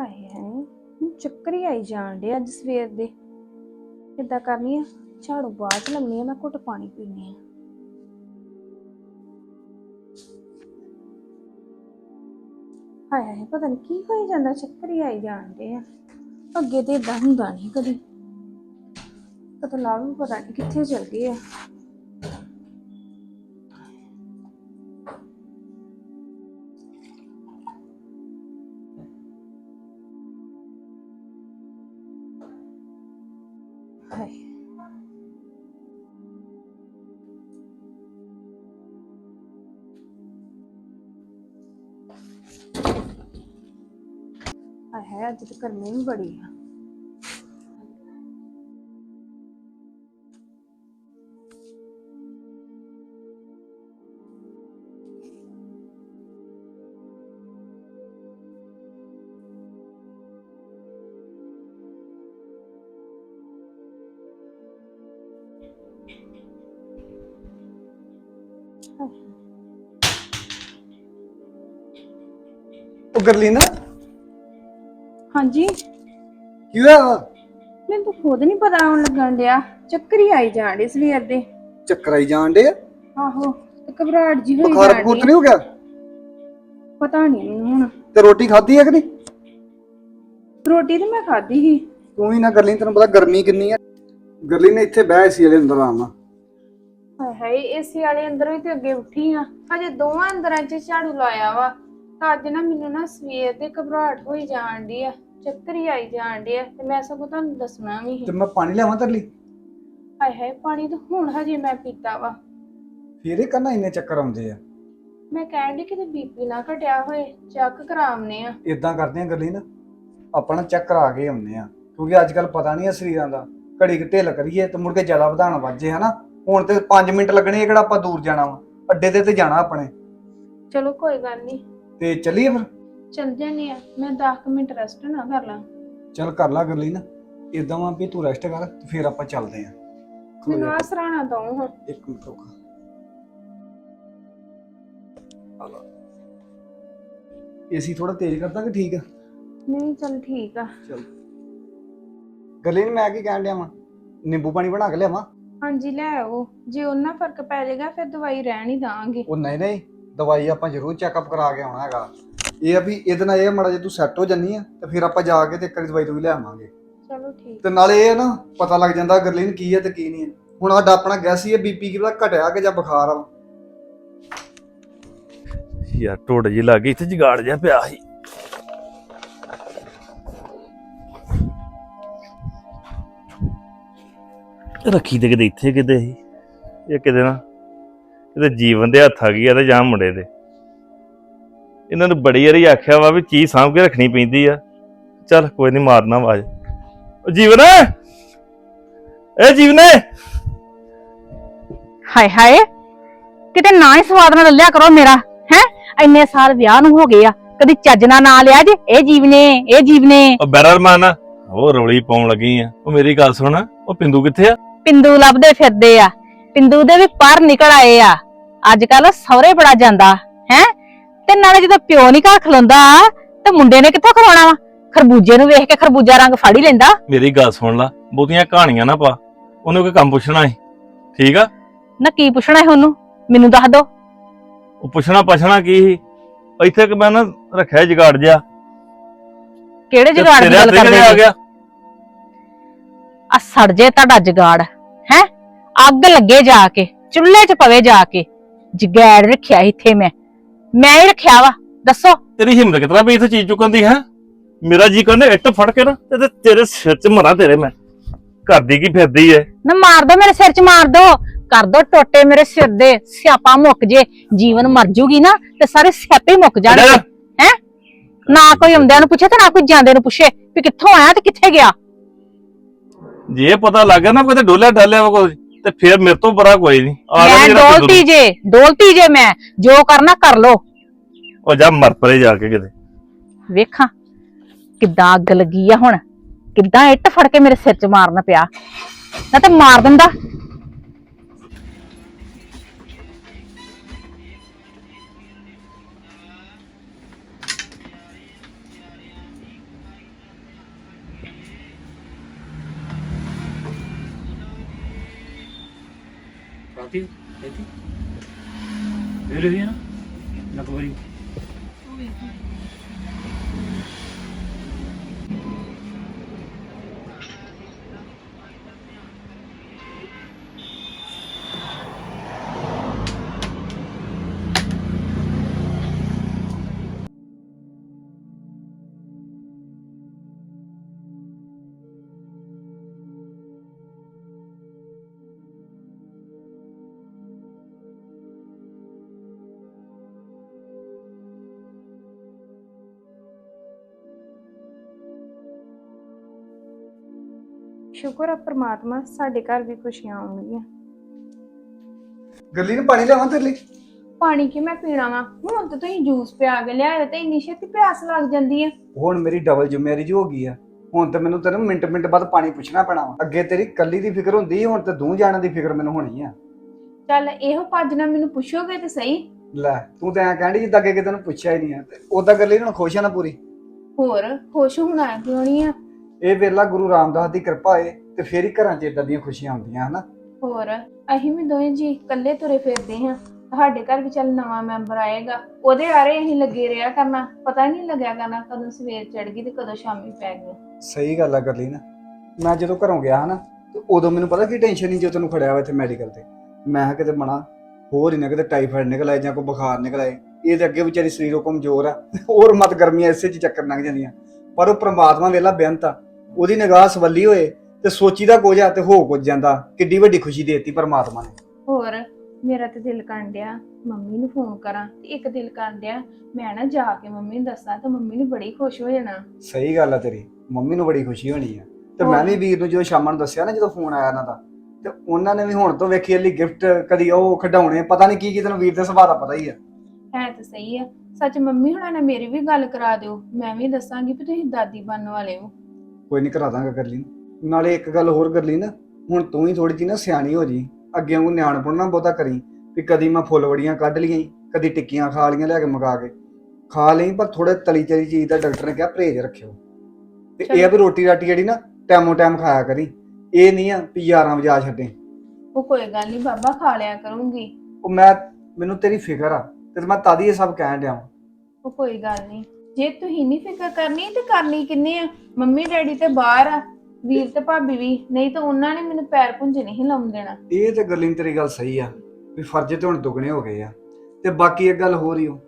ਹਾਏ ਹਾਏ, ਮੈਨੂੰ ਚੱਕਰ ਹੀ ਆਈ ਜਾਣ ਡੇ ਅੱਜ ਸਵੇਰ ਦੇ। ਕਿੱਦਾਂ ਕਰਨੀ ਆ? ਝਾੜੂ ਬਾਅਦ ਚ ਲੰਮੀ ਆ, ਮੈਂ ਘੁੱਟ ਪਾਣੀ ਪੀਣੀ ਆ। ਹਾਏ ਹਾਏ, ਪਤਾ ਨਹੀਂ ਕੀ ਹੋਈ ਜਾਂਦਾ, ਚੱਕਰ ਹੀ ਆਈ ਜਾਣ ਡੇ ਆ। ਅੱਗੇ ਤੇ ਇਦਾਂ ਹੁੰਦਾ ਨਹੀਂ ਕਦੀ। ਪਤਾ ਲੱਗ ਪਤਾ ਨਹੀਂ ਕਿੱਥੇ ਚਲ ਗਏ ਆ। ਹਾਏ ਹਾਏ ਅੱਜ ਤੇ ਗਰਮੀ ਵੀ ਬੜੀ ਆ। ਉਹ ਗਰਲੀਨਾ ਹਾਂਜੀ। ਕੀ ਹੋਇਆ? ਵਾ? ਮੈਨੂੰ ਤਾਂ ਖੁਦ ਨਹੀਂ ਪਤਾ ਹੁਣ ਲੱਗਣ ਡਿਆ। ਚੱਕਰ ਹੀ ਆਈ ਜਾਣ ਡੇ ਸਵੇਰ ਦੇ। ਚੱਕਰ ਆਈ ਜਾਣ ਡੇ ਆਹੋ ਤੇ ਘਬਰਾਹਟ ਜੀ ਹੋਈ ਬੁਖਾਰ ਜਾਣ ਬਖੂਰ ਡਈ ਤਾਂ ਨਹੀਂ ਹੋ ਗਿਆ? ਪਤਾ ਨਹੀਂ ਮੈਨੂੰ ਹੁਣ। ਤੇ ਰੋਟੀ ਖਾਧੀ ਹੈ ਕਿ ਨਹੀਂ? ਰੋਟੀ ਤੇ ਮੈਂ ਖਾਧੀ ਸੀ। ਤੂੰ ਹੀ ਨਾ ਗਰਲੀਨ ਤੈਨੂੰ ਪਤਾ ਗਰਮੀ ਕਿੰਨੀ ਆ। ਗਰਲੀਨ ਨੇ ਇੱਥੇ ਬਹਿ ਸੀ ਵਾਲੇ ਅੰਦਰ ਆਰਾਮ ਨਾਲ ਹਾਏ ਹਾਏ ਏਸੀ ਵਾਲੇ ਅੰਦਰੋਂ ਹੀ ਤੇ ਅੱਗੇ ਉੱਠੀ ਆ। ਹਜੇ ਦੋਵਾਂ ਅੰਦਰਾਂ 'ਚ ਝਾੜੂ ਲਾਇਆ ਵਾ। ਅੱਜ ਨਾ ਮੈਨੂੰ ਨਾ ਸਵੇਰ ਦੇ ਘਬਰਾਹਟ ਹੋਈ ਜਾਣ ਡਈ ਆ ਚੱਕਰ ਹੀ ਆਈ ਜਾਣ ਡਈ ਆ ਤੇ ਮੈਂ ਸਗੋਂ ਤੁਹਾਨੂੰ ਦੱਸਣਾ ਵੀ ਤੇ ਸੀ ਮੈਂ ਪਾਣੀ ਲਿਆਵਾਂ ਤੇਰੇ ਲਈ? ਹਾਏ ਹਾਏ ਪਾਣੀ ਤਾਂ ਹੁਣ ਹਜੇ ਮੈਂ ਪੀਤਾ ਵਾ। ਫੇਰ ਇਹ ਕੰਨਾ ਇੰਨੇ ਚੱਕਰ ਆਉਂਦੇ ਆ? ਮੈਂ ਕਹਿਣ ਡਈ ਕਿਤੇ ਬੀਪੀ ਨਾ ਘਟਿਆ ਹੋਏ ਚੈੱਕ ਕਰਾਉਣੇ ਆ। ਇਦਾਂ ਕਰਦੇ ਆ ਗਰਲੀਨ ਆਪਣਾ ਚੈੱਕ ਕਰਾ ਕੇ ਆਉਂਦੇ ਆ। ਕਿਉਂਕਿ ਅੱਜ ਕੱਲ ਪਤਾ ਨਹੀਂ ਆ ਸਰੀਰਾਂ ਦਾ ਘੜੀ ਕਿ ਢਿੱਲ ਕਰੀਏ ਤੇ ਮੁੜ ਕੇ ਜ਼ਿਆਦਾ ਵਧਾਣ ਵੱਜੇ ਹਨਾ? ਹੁਣ ਤੇ 5 ਮਿੰਟ ਲੱਗਣੇ ਆ ਕਿਹੜਾ ਆਪਾਂ ਦੂਰ ਜਾਣਾ ਵਾ ਅੱਡੇ ਤੇ ਤੇ ਜਾਣਾ ਆਪਣੇ। ਚਲੋ ਕੋਈ ਗੱਲ ਨਹੀਂ ਤੇ ਚੱਲੀਏ ਫਿਰ? ਚੱਲ ਜਾਂਦੇ ਆ। ਮੈਂ 10 ਮਿੰਟ ਰੈਸਟ ਨਾ ਕਰ ਲਾਂ। ਚੱਲ ਕਰ ਲਾ ਗਰਲੀਨ। ਇਦਾਂ ਵਾ ਵੀ ਤੂੰ ਰੈਸਟ ਕਰ ਤੇ ਫਿਰ ਆਪਾਂ ਚੱਲਦੇ ਆ। ਮੈਨੂੰ ਆਹ ਸਰਾਣਾ ਦਊਂ ਹਾਂ ਇੱਕ ਮਿੰਟ ਰੁਕ। ਏਸੀ ਥੋੜਾ ਤੇਜ਼ ਕਰਦਾ ਕਿ ਠੀਕ ਆ? ਨਹੀਂ ਚੱਲ ਠੀਕ ਆ। ਚਲ। ਗਰਲੀਨ ਮੈਂ ਕੀ ਕਹਿਣ ਡਿਆ ਵਾਂ? ਨਿੰਬੂ ਪਾਣੀ ਬਣਾ ਕੇ ਲਿਆਵਾਂ? ਹਾਂਜੀ ਲੈ ਆਓ। ਜੇ ਉਹਨਾਂ ਫ਼ਰਕ ਪੈ ਜਾਏਗਾ ਫਿਰ ਦਵਾਈ ਰਹਿਣ ਹੀ ਦਾਂਗੇ। ਉਹ ਨਹੀਂ ਨਹੀਂ। ਦਵਾਈ ਆਪਾਂ ਜ਼ਰੂਰ ਚੈੱਕਅਪ ਕਰਾ ਕੇ ਆਉਣਾ ਹੈਗਾ। ਇਹ ਆ ਵੀ ਇਹਦੇ ਨਾਲ ਇਹ ਮੜਾ ਜੇ ਤੂੰ ਸੈੱਟ ਹੋ ਜੰਨੀ ਆ ਤੇ ਫਿਰ ਆਪਾਂ ਜਾ ਕੇ ਤੇ ਇੱਕ ਵਾਰੀ ਦਵਾਈ ਦਵਾਈ ਲੈ ਆਵਾਂਗੇ। ਚਲੋ ਠੀਕ। ਤੇ ਨਾਲੇ ਇਹ ਆ ਨਾ ਪਤਾ ਲੱਗ ਜਾਂਦਾ ਗਰਲੀਨ ਕੀ ਹੈ ਤੇ ਕੀ ਨਹੀਂ ਹੈ ਹੁਣ ਸਾਡਾ ਆਪਣਾ ਗੈਸ ਹੀ ਹੈ ਬੀਪੀ ਕੀ ਪਤਾ ਘਟਿਆ ਕਿ ਜਾਂ ਬੁਖਾਰ ਆ। ਯਾਰ ਢੋੜ ਜੀ ਲੱਗ ਗਈ ਇੱਥੇ ਜਗਾੜ ਜਿਹਾ ਪਿਆ ਸੀ। ਰੱਖੀ ਤੇ ਕਿਤੇ ਇੱਥੇ ਕਿਤੇ ਸੀ। ਇਹ ਕਿਤੇ ਨਾ ਇਹਦੇ ਜੀਵਨ ਦੇ ਹੱਥ ਆ ਗਈ ਆ ਤੇ ਜਾਂ ਮੁੰਡੇ ਦੇ। ਇਹਨਾਂ ਨੂੰ ਬੜੀ ਵਾਰੀ ਆਖਿਆ ਵਾ ਵੀ ਚੀਜ਼ ਸਾਂਭ ਕੇ ਰੱਖਣੀ ਪੈਂਦੀ ਆ। ਚੱਲ ਕੋਈ ਨਹੀਂ ਮਾਰਨਾ ਆਵਾਜ਼। ਉਹ ਜੀਵਨ! ਏ ਜੀਵਨ! ਹਾਏ ਹਾਏ ਕਿਤੇ ਨਾ ਹੀ ਸਵਾਦ ਨਾਲ ਲਿਆ ਕਰੋ ਮੇਰਾ ਹੈ? ਇੰਨੇ ਸਾਲ ਵਿਆਹ ਨੂੰ ਹੋ ਗਏ ਆ ਕਦੀ ਚੱਜ ਨਾਲ ਨਾਂ ਲਿਆ ਜੇ ਇਹ ਜੀਵਨੇ ਇਹ ਜੀਵਨੇ। ਉਹ ਬੈਰਰਮਾਨ ਉਹ ਰੌਲੀ ਪਾਉਣ ਲੱਗੀ ਆ। ਉਹ ਮੇਰੀ ਗੱਲ ਸੁਣ ਉਹ ਪਿੰਦੂ ਕਿੱਥੇ ਆ? ਪਿੰਦੂ ਲੱਭਦੇ ਫਿਰਦੇ ਆ ਪਿੰਦੂ ਦੇ ਵੀ ਪਰ ਨਿਕਲ ਆਏ ਆ। ਅੱਜ ਕੱਲ ਸਹੁਰੇ ਬੜਾ ਜਾਂਦਾ ਹੈ? ਤੇ ਨਾਲੇ ਜਦੋਂ ਪਿਓ ਨਹੀਂ ਘਰ ਖਲੋਂਦਾ ਤੇ ਮੁੰਡੇ ਨੇ ਕਿੱਥੋਂ ਖਲੋਣਾ ਵਾ? ਖਰਬੂਜੇ ਨੂੰ ਵੇਖ ਕੇ ਖਰਬੂਜਾ ਰੰਗ ਫੜ ਹੀ ਲੈਂਦਾ। ਮੇਰੀ ਗੱਲ ਸੁਣ ਲਾ ਬਹੁਤੀਆਂ ਕਹਾਣੀਆਂ ਨਾ ਪਾ। ਉਹਨੂੰ ਕੋਈ ਕੰਮ ਪੁੱਛਣਾ ਹੈ ਠੀਕ ਆ? ਨਾ ਕੀ ਪੁੱਛਣਾ ਹੈ ਉਹਨੂੰ? ਮੈਨੂੰ ਦੱਸ ਦੋ। ਉਹ ਪੁੱਛਣਾ ਪਛਣਾ ਕੀ ਸੀ? ਇੱਥੇ ਕਿ ਮੈਂ ਨਾ ਰੱਖਿਆ ਜਗਾੜ ਜਿਆ ਕਿਹੜੇ ਜਗਾੜ ਦੀ ਗੱਲ ਕਰਦੇ ਆ? ਗਿਆ? ਆ ਸੜ ਜੇ ਤੁਹਾਡਾ ਜਗਾੜ ਹੈ? ਅੱਗ ਲੱਗੇ ਜਾ ਕੇ ਚੁੱਲ੍ਹੇ 'ਚ ਪਵੇ ਜਾ ਕੇ। ਜਗੈੜ ਰੱਖਿਆ ਇੱਥੇ ਮੈਂ। ਮੈਂ ਹੀ ਰੱਖਿਆ ਵਾ ਦੱਸੋ। ਤੇਰੀ ਹਿੰਮਤ ਕਿਤਨਾ ਵੀ ਇੱਥੇ ਚੀਜ਼ ਚੁੱਕਣ ਦੀ ਹੈ? ਮੇਰਾ ਜੀ ਕਹਿੰਦਾ ਇੱਟ ਫੜ ਕੇ ਨਾ ਤੇ ਤੇ ਤੇਰੇ ਸਿਰ 'ਚ ਮਰਾਂ ਤੇਰੇ ਮੈਂ। ਕਰਦੀ ਕੀ ਫਿਰਦੀ ਐ ਨਾ ਮਾਰ ਦੋ ਮੇਰੇ ਸਿਰ 'ਚ ਮਾਰ ਦੋ। ਕਰ ਦੋ ਟੋਟੇ ਮੇਰੇ ਸਿਰ ਦੇ ਸਿਆਪਾ ਮੁੱਕ ਜੇ ਜੀਵਨ ਮਰ ਜੂਗੀ ਨਾ ਤੇ ਸਾਰੇ ਸਿਆਪੇ ਮੁੱਕ ਜਾਣਗੇ। ਹੈ? ਨਾ ਕੋਈ ਆਉਂਦਿਆਂ ਨੂੰ ਪੁੱਛੇ ਤੇ ਨਾ ਕੋਈ ਜਾਂਦੇ ਨੂੰ ਪੁੱਛੇ ਵੀ ਕਿੱਥੋਂ ਆਇਆ ਤੇ ਕਿੱਥੇ ਗਿਆ। ਜੇ ਪਤਾ ਲੱਗ ਗਿਆ ਨਾ ਕਿਤੇ ਡੋਲਿਆ ਡਾਲਿਆ ਵਾ ਕੋਈ। ਤੇ ਫਿਰ ਮੇਰੇ ਤੋਂ ਬੜਾ ਕੋਈ ਨਹੀਂ। ਆ ਜਾ ਮੈਂ ਜਿਹੜਾ ਡੋਲਤੀ ਜੇ ਡੋਲਤੀ ਜੇ ਮੈਂ ਜੋ ਕਰਨਾ ਕਰ ਲੋ ਉਹ ਜਾ ਮਰ ਪਰੇ ਜਾ ਕੇ ਕਿਤੇ। ਵੇਖਾਂ ਕਿੱਦਾਂ ਅੱਗ ਲੱਗੀ ਆ ਹੁਣ। ਕਿੱਦਾਂ ਇੱਟ ਫੜ ਕੇ ਮੇਰੇ ਸਿਰ 'ਚ ਮਾਰਨਾ ਪਿਆ। ਨਾ ਤੇ ਮਾਰ ਦਿੰਦਾ। contigo, de ti. Bien? La cobrimos. ਸ਼ੁਕਰ ਆ ਪ੍ਰਮਾਤਮਾ ਸਾਡੇ ਘਰ ਵੀ ਖੁਸ਼ੀਆਂ ਆਉਣਗੀਆਂ। ਗਰਲੀਨ ਪਾਣੀ ਲਿਆਵਾਂ ਤੇਰੇ ਲਈ? ਪਾਣੀ ਕਿ ਮੈਂ ਪੀਣਾ ਵਾ? ਹੁਣ ਤਾਂ ਤੁਸੀਂ ਜੂਸ ਪਿਆ ਕੇ ਲਿਆਏ ਤੇ ਇੰਨੀ ਛੇਤੀ ਪਿਆਸ ਲੱਗ ਜਾਂਦੀ ਆ। ਹੁਣ ਮੇਰੀ ਡਬਲ ਜ਼ਿੰਮੇਵਾਰੀ ਜੀ ਹੋ ਗਈ ਆ। ਹੁਣ ਤੇ ਮੈਨੂੰ ਤੈਨੂੰ ਮਿੰਟ ਮਿੰਟ ਬਾਅਦ ਪਾਣੀ ਪੁੱਛਣਾ ਪੈਣਾ ਵਾ। ਅੱਗੇ ਤੇਰੀ ਕੱਲੀ ਦੀ ਫਿਕਰ ਹੁੰਦੀ ਸੀ, ਹੁਣ ਤੇ ਦੂੰ ਜਾਣ ਦੀ ਫਿਕਰ ਮੈਨੂੰ ਹੋਣੀ ਆ। ਚੱਲ ਇਹੋ ਭੱਜ ਨਾ ਮੈਨੂੰ ਪੁੱਛੋਗੇ ਤੇ ਸਹੀ। ਲੈ ਤੂੰ ਤਾਂ ਐਂ ਕਹਿੰਦੀ ਜਿੱਦਾਂ ਅੱਗੇ ਕਿਤੇ ਨੂੰ ਪੁੱਛਿਆ ਹੀ ਨਹੀਂ ਆ ਤੇ ਉਦਾਂ ਗੱਲ ਹੁਣ ਖੁਸ਼ ਆ ਨਾ ਪੂਰੀ। ਹੋਰ ਖੁਸ਼ ਹੋਣਾ ਕਿਉਂ ਨਹੀਂ ਆ? ਇਹ ਵੇਲਾ ਗੁਰੂ ਰਾਮਦਾਸ ਦੀ ਕਿਰਪਾ ਏ ਤੇ ਫੇਰ ਹੀ ਘਰਾਂ 'ਚ ਇਦਾਂ ਦੀਆਂ ਖੁਸ਼ੀਆਂ ਆਉਂਦੀਆਂ ਹਨਾ। ਹੋਰ ਅਸੀਂ ਵੀ ਦੋਵੇਂ ਜੀ ਇਕੱਲੇ ਤੁਰੇ ਫਿਰਦੇ ਹਾਂ। ਸਾਡੇ ਘਰ ਵੀ ਚੱਲ ਨਵਾਂ ਮੈਂਬਰ ਆਏਗਾ। ਉਹਦੇ ਆਰੇ ਅਸੀਂ ਲੱਗੇ ਰਿਹਾ ਕਰਨਾ। ਪਤਾ ਨਹੀਂ ਲੱਗਿਆ ਕਰਨਾ ਕਦੋਂ ਸਵੇਰ ਚੜ ਗਈ ਤੇ ਕਦੋਂ ਸ਼ਾਮੀ ਪੈ ਗਈ। ਸਹੀ ਗੱਲ ਆ ਕਰ ਲਈ ਨਾ ਮੈਂ ਜਦੋਂ ਘਰੋਂ ਗਿਆ ਹਨਾ ਤੇ ਉਦੋਂ ਮੈਨੂੰ ਪਤਾ ਕੀ ਟੈਨਸ਼ਨ ਨਹੀਂ ਜੋ ਤੈਨੂੰ ਖੜਿਆ ਵਾ ਇੱਥੇ ਮੈਡੀਕਲ ਤੇ। ਮੈਂ ਕਿਹਾ ਕਿਤੇ ਮਣਾ ਹੋਰ ਹੀ ਨਾ ਕਿਤੇ ਟਾਈਫਾਇਡ ਨਿਕਲ ਆਏ ਜਾਂ ਕੋਈ ਬੁਖਾਰ ਨਿਕਲ ਆਏ। ਇਹ ਤੇ ਅੱਗੇ ਵਿਚਾਰੀ ਸਰੀਰੋਂ ਕਮਜ਼ੋਰ ਆ। ਹੋਰ ਮਤ ਗਰਮੀਆਂ ਇਸੇ 'ਚ ਚੱਕਰ ਲੰਘ ਜਾਂਦੀਆਂ। ਪਰ ਉਹ ਪ੍ਰਮਾਤਮਾ ਵੇਲਾ ਬੇਅੰਤ ਆ। ਉਹਦੀ ਨਿਗਾਹ ਸਵੱਲੀ ਹੋਏ ਤੇ ਸੋਚੀਦਾ ਕੁਝ ਆ ਤੇ ਹੋ ਕੁਝ ਜਾਂਦਾ। ਕਿੱਡੀ ਵੱਡੀ ਖੁਸ਼ੀ ਦੇਤੀ ਪ੍ਰਮਾਤਮਾ ਨੇ। ਹੋਰ ਮੇਰਾ ਤੇ ਦਿਲ ਕਰਨ ਡਿਆ ਮੰਮੀ ਨੂੰ ਫੋਨ ਕਰਾਂ ਤੇ ਇੱਕ ਦਿਲ ਕਰਨ ਡਿਆ ਮੈਂ ਨਾ ਜਾ ਕੇ ਮੰਮੀ ਨੂੰ ਦੱਸਾਂ ਤੇ ਮੰਮੀ ਨੂੰ ਬੜੀ ਖੁਸ਼ ਹੋ ਜਾਣਾ। ਸਹੀ ਗੱਲ ਆ ਤੇਰੀ ਮੰਮੀ ਨੂੰ ਬੜੀ ਖੁਸ਼ੀ ਹੋਣੀ ਆ। ਤੇ ਮੈਂ ਵੀ ਵੀਰ ਨੂੰ ਜਦੋਂ ਸ਼ਾਮਾਂ ਨੂੰ ਦੱਸਿਆ ਨਾ ਜਦੋਂ ਫੋਨ ਆਇਆ ਇਹਨਾਂ ਦਾ ਤੇ ਉਹਨਾਂ ਨੇ ਵੀ ਹੁਣ ਤੋਂ ਵੇਖੀ ਲਈ ਗਿਫਟ ਕਦੀ ਉਹ ਖਿਡੌਣੇ ਪਤਾ ਨਹੀਂ ਕੀ ਕੀ ਤੈਨੂੰ ਵੀਰ ਦੇ ਸੁਭਾਅ ਦਾ ਪਤਾ ਹੀ ਆ। ਹੈ ਤਾਂ ਸਹੀ ਆ ਸੱਚ ਮੰਮੀ ਹੁਣਾਂ ਨੇ ਮੇਰੀ ਵੀ ਗੱਲ ਕਰਾ ਦਿਓ ਮੈਂ ਵੀ ਦੱਸਾਂਗੀ ਵੀ ਤੁਸੀਂ ਦਾਦੀ ਬਣਨ ਵਾਲੇ ਹੋ। ਕੋਈ ਨਹੀਂ ਕਰਾ ਦਾਂਗਾ ਕਰ ਲਈ ਨਾਲੇ ਇੱਕ ਗੱਲ ਹੋਰ ਕਰ ਲਈ ਨਾ ਹੁਣ ਤੂੰ ਹੀ ਥੋੜੀ ਜਿਹੀ ਨਾ ਸਿਆਣੀ ਹੋ ਜੀ। ਅੱਗੇ ਵਾਂਗੂ ਨਿਆਣਪੁਣ ਨਾ ਬਹੁਤਾ ਕਰੀ ਵੀ ਕਦੀ ਮੈਂ ਫੁੱਲਵੜੀਆਂ ਕੱਢ ਲਈਆਂ ਕਦੀ ਟਿੱਕੀਆਂ ਖਾ ਲਈਆਂ ਲਿਆ ਕੇ ਮੰਗਾ ਕੇ। ਖਾ ਲਈ ਪਰ ਥੋੜੇ ਤਲੀ ਤਲੀ ਚੀਜ਼ ਦਾ ਡਾਕਟਰ ਨੇ ਕਿਹਾ ਪਰਹੇਜ਼ ਰੱਖਿਓ। ਤੇ ਇਹ ਆ ਵੀ ਰੋਟੀ ਰਾਟੀ ਜਿਹੜੀ ਨਾ ਟੈਮੋ ਟੈਮ ਖਾਇਆ ਕਰੀ। ਇਹ ਨਹੀਂ ਆ ਵੀ 11 ਵਜੇ ਆ ਛੱਡੇ। ਉਹ ਕੋਈ ਗੱਲ ਨਹੀਂ ਬਾਬਾ ਖਾ ਲਿਆ ਕਰੂੰਗੀ। ਉਹ ਮੈਂ ਮੈਨੂੰ ਤੇਰੀ ਫਿਕਰ ਆ ਤੇ ਮੈਂ ਤਦ ਹੀ ਇਹ ਸਭ ਕਹਿਣ ਡਿਆ ਵਾਂ। ਉਹ ਕੋਈ ਗੱਲ ਨਹੀਂ। ਜੇ ਤੁਸੀਂ ਨਹੀਂ ਫਿਕਰ ਕਰਨੀ ਤੇ ਕਰਨੀ ਕਿੰਨੇ ਆ? ਮੰਮੀ ਡੈਡੀ ਤੇ ਬਾਹਰ ਆ ਵੀਰ ਤੇ ਭਾਬੀ ਵੀ ਨਹੀਂ ਤਾਂ ਉਹਨਾਂ ਨੇ ਮੈਨੂੰ ਪੈਰ ਪੁੰਝੇ ਨਹੀਂ ਲਾਉਣ ਦੇਣਾ। ਇਹ ਤੇ ਗੱਲੀ ਤੇਰੀ ਗੱਲ ਸਹੀ ਆ ਵੀ ਫਰਜ਼ ਤੇ ਹੁਣ ਦੁੱਗਣੇ ਹੋ ਗਏ ਆ। ਤੇ ਬਾਕੀ ਇੱਕ ਗੱਲ ਹੋਰ ਹੀ ਉਹ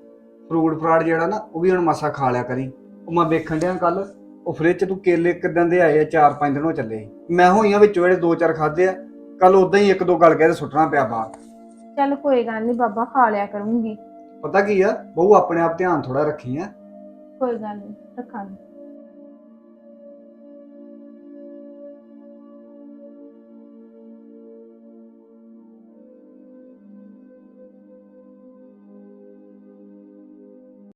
ਫਰੂਟ ਫਰਾਟ ਜਿਹੜਾ ਨਾ ਉਹ ਵੀ ਹੁਣ ਮਾਸਾ ਖਾ ਲਿਆ ਕਰੀ। ਉਹ ਮੈਂ ਵੇਖਣ ਡਿਆ ਕੱਲ ਉਹ ਫ੍ਰਿਜ ਚ ਤੂੰ ਕੇਲੇ ਕਿਦਾਂ ਦੇ ਆਏ ਆ ਚਾਰ ਪੰਜ ਦਿਨ ਹੋ ਚੱਲੇ ਸੀ। ਮੈਂ ਹੋਈਆਂ ਵਿੱਚੋਂ ਜਿਹੜੇ ਦੋ ਚਾਰ ਖਾਦੇ ਆ ਕੱਲ ਉਦਾਂ ਹੀ ਇੱਕ ਦੋ ਗਲ ਗਏ ਤੇ ਸੁੱਟਣਾ ਪਿਆ ਬਾਹਰ। ਚੱਲ ਕੋਈ ਗੱਲ ਨਹੀਂ ਬਾਬਾ ਖਾ ਲਿਆ ਕਰੂੰਗੀ। ਪਤਾ ਕੀ ਆ ਬਹੂ ਆਪਣੇ ਆਪ ਧਿਆਨ ਥੋੜਾ ਰੱਖੀ ਆ। ਕੋਈ ਗੱਲ ਨਹੀਂ ਰੱਖਾਂਗੇ।